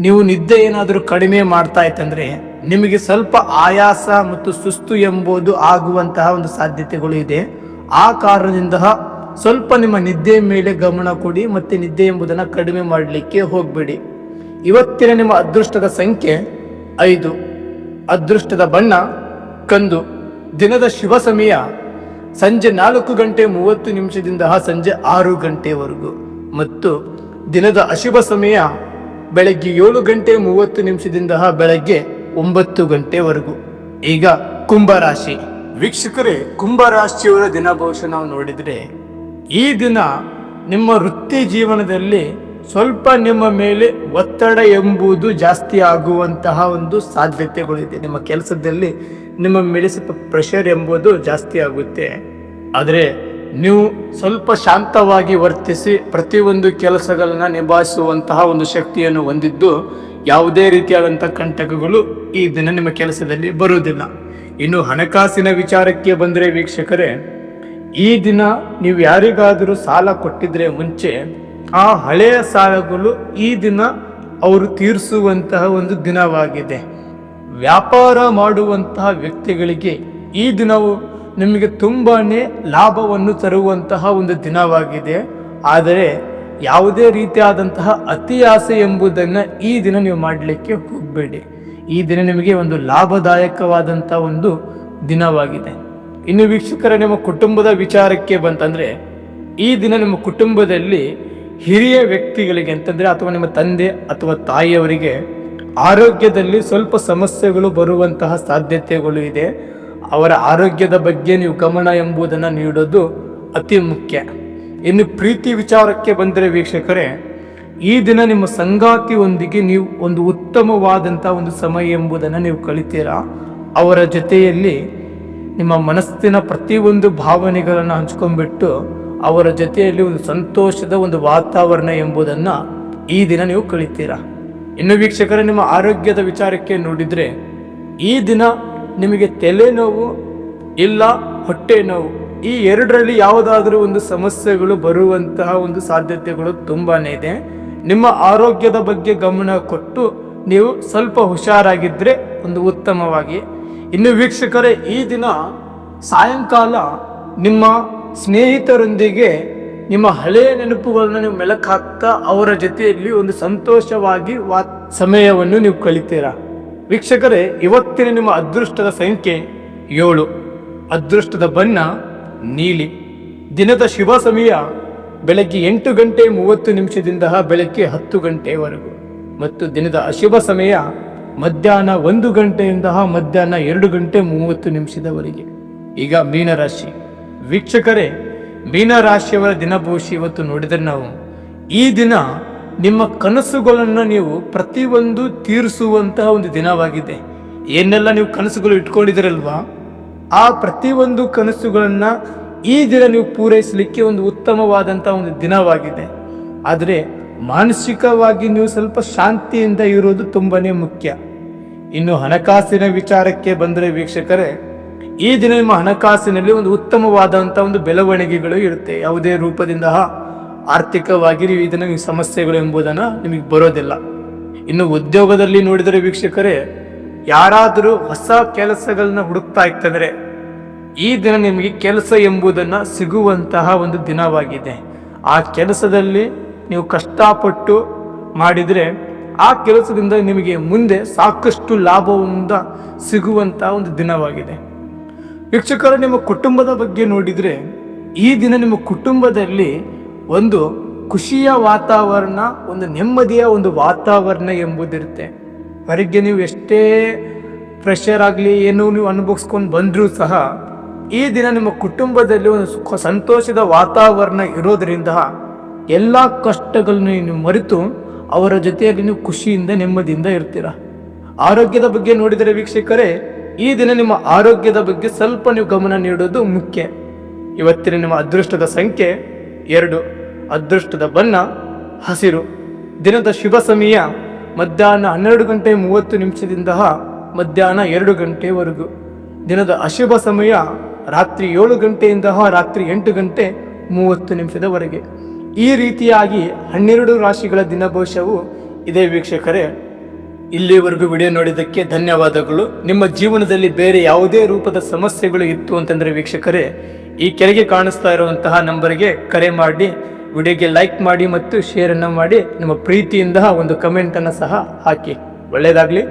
ನೀವು ನಿದ್ದೆ ಏನಾದರೂ ಕಡಿಮೆ ಮಾಡ್ತಾ ಇತ್ತಂದ್ರೆ ನಿಮಗೆ ಸ್ವಲ್ಪ ಆಯಾಸ ಮತ್ತು ಸುಸ್ತು ಎಂಬುದು ಆಗುವಂತಹ ಒಂದು ಸಾಧ್ಯತೆಗಳು ಇದೆ. ಆ ಕಾರಣದಿಂದ ಸ್ವಲ್ಪ ನಿಮ್ಮ ನಿದ್ದೆ ಮೇಲೆ ಗಮನ ಕೊಡಿ ಮತ್ತೆ ನಿದ್ದೆ ಎಂಬುದನ್ನು ಕಡಿಮೆ ಮಾಡಲಿಕ್ಕೆ ಹೋಗಬೇಡಿ. ಇವತ್ತಿನ ನಿಮ್ಮ ಅದೃಷ್ಟದ ಸಂಖ್ಯೆ ಐದು. ಅದೃಷ್ಟದ ಬಣ್ಣ ಕಂದು. ದಿನದ ಶುಭ ಸಮಯ ಸಂಜೆ ನಾಲ್ಕು ಗಂಟೆ ಮೂವತ್ತು ನಿಮಿಷದಿಂದ ಸಂಜೆ ಆರು ಗಂಟೆವರೆಗೂ. ಮತ್ತು ದಿನದ ಅಶುಭ ಸಮಯ ಬೆಳಗ್ಗೆ ಏಳು ಗಂಟೆ ಮೂವತ್ತು ನಿಮಿಷದಿಂದ ಬೆಳಗ್ಗೆ ಒಂಬತ್ತು ಗಂಟೆವರೆಗೂ. ಈಗ ಕುಂಭರಾಶಿ. ವೀಕ್ಷಕರೇ, ಕುಂಭರಾಶಿಯವರ ದಿನ ಬಹುಶಃ ನಾವು ನೋಡಿದರೆ, ಈ ದಿನ ನಿಮ್ಮ ವೃತ್ತಿ ಜೀವನದಲ್ಲಿ ಸ್ವಲ್ಪ ನಿಮ್ಮ ಮೇಲೆ ಒತ್ತಡ ಎಂಬುದು ಜಾಸ್ತಿ ಆಗುವಂತಹ ಒಂದು ಸಾಧ್ಯತೆಗಳಿದೆ ನಿಮ್ಮ ಕೆಲಸದಲ್ಲಿ ನಿಮ್ಮ ಮೇಲೆ ಸ್ವಲ್ಪ ಪ್ರೆಷರ್ ಎಂಬುದು ಜಾಸ್ತಿ ಆಗುತ್ತೆ. ಆದರೆ ನೀವು ಸ್ವಲ್ಪ ಶಾಂತವಾಗಿ ವರ್ತಿಸಿ ಪ್ರತಿಯೊಂದು ಕೆಲಸಗಳನ್ನು ನಿಭಾಯಿಸುವಂತಹ ಒಂದು ಶಕ್ತಿಯನ್ನು ಹೊಂದಿದ್ದು ಯಾವುದೇ ರೀತಿಯಾದಂಥ ಕಂಟಕಗಳು ಈ ದಿನ ನಿಮ್ಮ ಕೆಲಸದಲ್ಲಿ ಬರುವುದಿಲ್ಲ. ಇನ್ನು ಹಣಕಾಸಿನ ವಿಚಾರಕ್ಕೆ ಬಂದರೆ ವೀಕ್ಷಕರೇ, ಈ ದಿನ ನೀವು ಯಾರಿಗಾದರೂ ಸಾಲ ಕೊಟ್ಟಿದ್ರೆ ಮುಂಚೆ ಆ ಹಳೆಯ ಸಾಲಗಳು ಈ ದಿನ ಅವರು ತೀರಿಸುವಂತಹ ಒಂದು ದಿನವಾಗಿದೆ. ವ್ಯಾಪಾರ ಮಾಡುವಂತಹ ವ್ಯಕ್ತಿಗಳಿಗೆ ಈ ದಿನವು ನಿಮಗೆ ತುಂಬಾ ಲಾಭವನ್ನು ತರುವಂತಹ ಒಂದು ದಿನವಾಗಿದೆ. ಆದರೆ ಯಾವುದೇ ರೀತಿಯಾದಂತಹ ಅತಿ ಆಸೆ ಎಂಬುದನ್ನು ಈ ದಿನ ನೀವು ಮಾಡಲಿಕ್ಕೆ ಹೋಗಬೇಡಿ. ಈ ದಿನ ನಿಮಗೆ ಒಂದು ಲಾಭದಾಯಕವಾದಂಥ ಒಂದು ದಿನವಾಗಿದೆ. ಇನ್ನು ವೀಕ್ಷಕರ, ನಿಮ್ಮ ಕುಟುಂಬದ ವಿಚಾರಕ್ಕೆ ಬಂತಂದರೆ, ಈ ದಿನ ನಿಮ್ಮ ಕುಟುಂಬದಲ್ಲಿ ಹಿರಿಯ ವ್ಯಕ್ತಿಗಳಿಗೆ ಅಂತಂದರೆ ಅಥವಾ ನಿಮ್ಮ ತಂದೆ ಅಥವಾ ತಾಯಿಯವರಿಗೆ ಆರೋಗ್ಯದಲ್ಲಿ ಸ್ವಲ್ಪ ಸಮಸ್ಯೆಗಳು ಬರುವಂತಹ ಸಾಧ್ಯತೆಗಳು ಇದೆ. ಅವರ ಆರೋಗ್ಯದ ಬಗ್ಗೆ ನೀವು ಗಮನ ಎಂಬುದನ್ನು ನೀಡೋದು ಅತಿ ಮುಖ್ಯ. ಇನ್ನು ಪ್ರೀತಿ ವಿಚಾರಕ್ಕೆ ಬಂದರೆ ವೀಕ್ಷಕರೇ, ಈ ದಿನ ನಿಮ್ಮ ಸಂಗಾತಿಯೊಂದಿಗೆ ನೀವು ಒಂದು ಉತ್ತಮವಾದಂಥ ಒಂದು ಸಮಯ ಎಂಬುದನ್ನು ನೀವು ಕಲಿತೀರಾ? ಅವರ ಜೊತೆಯಲ್ಲಿ ನಿಮ್ಮ ಮನಸ್ಸಿನ ಪ್ರತಿಯೊಂದು ಭಾವನೆಗಳನ್ನು ಹಂಚ್ಕೊಂಡ್ಬಿಟ್ಟು ಅವರ ಜೊತೆಯಲ್ಲಿ ಒಂದು ಸಂತೋಷದ ಒಂದು ವಾತಾವರಣ ಎಂಬುದನ್ನು ಈ ದಿನ ನೀವು ಕಲಿತೀರಾ? ಇನ್ನು ವೀಕ್ಷಕರೇ, ನಿಮ್ಮ ಆರೋಗ್ಯದ ವಿಚಾರಕ್ಕೆ ನೋಡಿದರೆ, ಈ ದಿನ ನಿಮಗೆ ತಲೆನೋವು ಇಲ್ಲ ಹೊಟ್ಟೆ ನೋವು ಈ ಎರಡರಲ್ಲಿ ಯಾವುದಾದ್ರೂ ಒಂದು ಸಮಸ್ಯೆಗಳು ಬರುವಂತಹ ಒಂದು ಸಾಧ್ಯತೆಗಳು ತುಂಬಾ ಇದೆ. ನಿಮ್ಮ ಆರೋಗ್ಯದ ಬಗ್ಗೆ ಗಮನ ಕೊಟ್ಟು ನೀವು ಸ್ವಲ್ಪ ಹುಷಾರಾಗಿದ್ದರೆ ಒಂದು ಉತ್ತಮವಾಗಿ. ಇನ್ನು ವೀಕ್ಷಕರೇ, ಈ ದಿನ ಸಾಯಂಕಾಲ ನಿಮ್ಮ ಸ್ನೇಹಿತರೊಂದಿಗೆ ನಿಮ್ಮ ಹಳೆಯ ನೆನಪುಗಳನ್ನ ನೀವು ಮೆಲಕ್ ಹಾಕ್ತಾ ಅವರ ಜೊತೆಯಲ್ಲಿ ಒಂದು ಸಂತೋಷವಾಗಿ ವಾ, ಸಮಯವನ್ನು ನೀವು ಕಳಿತೀರಾ? ವೀಕ್ಷಕರೇ, ಇವತ್ತಿನ ನಿಮ್ಮ ಅದೃಷ್ಟದ ಸಂಖ್ಯೆ ಏಳು. ಅದೃಷ್ಟದ ಬಣ್ಣ ನೀಲಿ. ದಿನದ ಶುಭ ಸಮಯ ಬೆಳಗ್ಗೆ ಎಂಟು ಗಂಟೆ ಮೂವತ್ತು ನಿಮಿಷದಿಂದ ಬೆಳಗ್ಗೆ ಹತ್ತು ಗಂಟೆವರೆಗೂ. ಮತ್ತು ದಿನದ ಅಶುಭ ಸಮಯ ಮಧ್ಯಾಹ್ನ ಒಂದು ಗಂಟೆಯಿಂದ ಮಧ್ಯಾಹ್ನ ಎರಡು ಗಂಟೆ ಮೂವತ್ತು ನಿಮಿಷದವರೆಗೆ. ಈಗ ಮೀನರಾಶಿ. ವೀಕ್ಷಕರೇ, ಮೀನರಾಶಿಯವರ ದಿನಭೂಷಿ ಇವತ್ತು ನೋಡಿದರೆ ನಾವು ಈ ದಿನ ನಿಮ್ಮ ಕನಸುಗಳನ್ನು ನೀವು ಪ್ರತಿಯೊಂದು ತೀರಿಸುವಂತಹ ಒಂದು ದಿನವಾಗಿದೆ. ಏನೆಲ್ಲ ನೀವು ಕನಸುಗಳು ಇಟ್ಕೊಂಡಿದ್ದೀರಲ್ವಾ? ಆ ಪ್ರತಿಯೊಂದು ಕನಸುಗಳನ್ನು ಈ ದಿನ ನೀವು ಪೂರೈಸಲಿಕ್ಕೆ ಒಂದು ಉತ್ತಮವಾದಂಥ ಒಂದು ದಿನವಾಗಿದೆ. ಆದರೆ ಮಾನಸಿಕವಾಗಿ ನೀವು ಸ್ವಲ್ಪ ಶಾಂತಿಯಿಂದ ಇರೋದು ತುಂಬಾ ಮುಖ್ಯ. ಇನ್ನು ಹಣಕಾಸಿನ ವಿಚಾರಕ್ಕೆ ಬಂದರೆ ವೀಕ್ಷಕರೇ, ಈ ದಿನ ನಿಮ್ಮ ಹಣಕಾಸಿನಲ್ಲಿ ಒಂದು ಉತ್ತಮವಾದಂಥ ಒಂದು ಬೆಳವಣಿಗೆಗಳು ಇರುತ್ತೆ. ಯಾವುದೇ ರೂಪದಿಂದ ಆರ್ಥಿಕವಾಗಿ ಇದನ್ನು ಸಮಸ್ಯೆಗಳು ಎಂಬುದನ್ನು ನಿಮಗೆ ಬರೋದಿಲ್ಲ. ಇನ್ನು ಉದ್ಯೋಗದಲ್ಲಿ ನೋಡಿದರೆ ವೀಕ್ಷಕರೇ, ಯಾರಾದರೂ ಹೊಸ ಕೆಲಸಗಳನ್ನ ಹುಡುಕ್ತಾ ಇತ್ತಂದರೆ, ಈ ದಿನ ನಿಮಗೆ ಕೆಲಸ ಎಂಬುದನ್ನು ಸಿಗುವಂತಹ ಒಂದು ದಿನವಾಗಿದೆ. ಆ ಕೆಲಸದಲ್ಲಿ ನೀವು ಕಷ್ಟಪಟ್ಟು ಮಾಡಿದರೆ, ಆ ಕೆಲಸದಿಂದ ನಿಮಗೆ ಮುಂದೆ ಸಾಕಷ್ಟು ಲಾಭದಿಂದ ಸಿಗುವಂತಹ ಒಂದು ದಿನವಾಗಿದೆ. ವೀಕ್ಷಕರು, ನಿಮ್ಮ ಕುಟುಂಬದ ಬಗ್ಗೆ ನೋಡಿದರೆ, ಈ ದಿನ ನಿಮ್ಮ ಕುಟುಂಬದಲ್ಲಿ ಒಂದು ಖುಷಿಯ ವಾತಾವರಣ, ಒಂದು ನೆಮ್ಮದಿಯ ಒಂದು ವಾತಾವರಣ ಎಂಬುದಿರುತ್ತೆ. ಹೊರಗೆ ನೀವು ಎಷ್ಟೇ ಪ್ರೆಷರ್ ಆಗಲಿ, ಏನು ನೀವು ಅನುಭವಿಸ್ಕೊಂಡು ಬಂದರೂ ಸಹ, ಈ ದಿನ ನಿಮ್ಮ ಕುಟುಂಬದಲ್ಲಿ ಒಂದು ಸುಖ, ಸಂತೋಷದ ವಾತಾವರಣ ಇರೋದರಿಂದ ಎಲ್ಲ ಕಷ್ಟಗಳನ್ನು ನೀವು ಮರೆತು ಅವರ ಜೊತೆಯಲ್ಲಿ ನೀವು ಖುಷಿಯಿಂದ, ನೆಮ್ಮದಿಯಿಂದ ಇರ್ತೀರ. ಆರೋಗ್ಯದ ಬಗ್ಗೆ ನೋಡಿದರೆ ವೀಕ್ಷಕರೇ, ಈ ದಿನ ನಿಮ್ಮ ಆರೋಗ್ಯದ ಬಗ್ಗೆ ಸ್ವಲ್ಪ ನೀವು ಗಮನ ನೀಡೋದು ಮುಖ್ಯ. ಇವತ್ತಿನ ನಿಮ್ಮ ಅದೃಷ್ಟದ ಸಂಖ್ಯೆ ಎರಡು. ಅದೃಷ್ಟದ ಬಣ್ಣ, ಹಸಿರು. ದಿನದ ಶುಭ ಸಮಯ ಮಧ್ಯಾಹ್ನ ಹನ್ನೆರಡು ಗಂಟೆ ಮೂವತ್ತು ನಿಮಿಷದಿಂದ ಮಧ್ಯಾಹ್ನ ಎರಡು ಗಂಟೆವರೆಗೂ. ದಿನದ ಅಶುಭ ಸಮಯ ರಾತ್ರಿ ಏಳು ಗಂಟೆಯಿಂದ ರಾತ್ರಿ ಎಂಟು ಗಂಟೆ ಮೂವತ್ತು ನಿಮಿಷದವರೆಗೆ. ಈ ರೀತಿಯಾಗಿ ಹನ್ನೆರಡು ರಾಶಿಗಳ ದಿನಭವಿಷ್ಯವು ಇದೇ ವೀಕ್ಷಕರೇ. ಇಲ್ಲಿವರೆಗೂ ವಿಡಿಯೋ ನೋಡಿದ್ದಕ್ಕೆ ಧನ್ಯವಾದಗಳು. ನಿಮ್ಮ ಜೀವನದಲ್ಲಿ ಬೇರೆ ಯಾವುದೇ ರೂಪದ ಸಮಸ್ಯೆಗಳು ಇತ್ತು ಅಂತಂದರೆ ವೀಕ್ಷಕರೇ, ಈ ಕೆಳಗೆ ಕಾಣಿಸ್ತಾ ಇರುವಂತಹ ನಂಬರ್ಗೆ ಕರೆ ಮಾಡಿ. ವಿಡಿಯೋಗೆ ಲೈಕ್ ಮಾಡಿ ಮತ್ತು ಶೇರನ್ನು ಮಾಡಿ ನಿಮ್ಮ ಪ್ರೀತಿಯಿಂದ ಒಂದು ಕಮೆಂಟನ್ನು ಸಹ ಹಾಕಿ. ಒಳ್ಳೆಯದಾಗಲಿ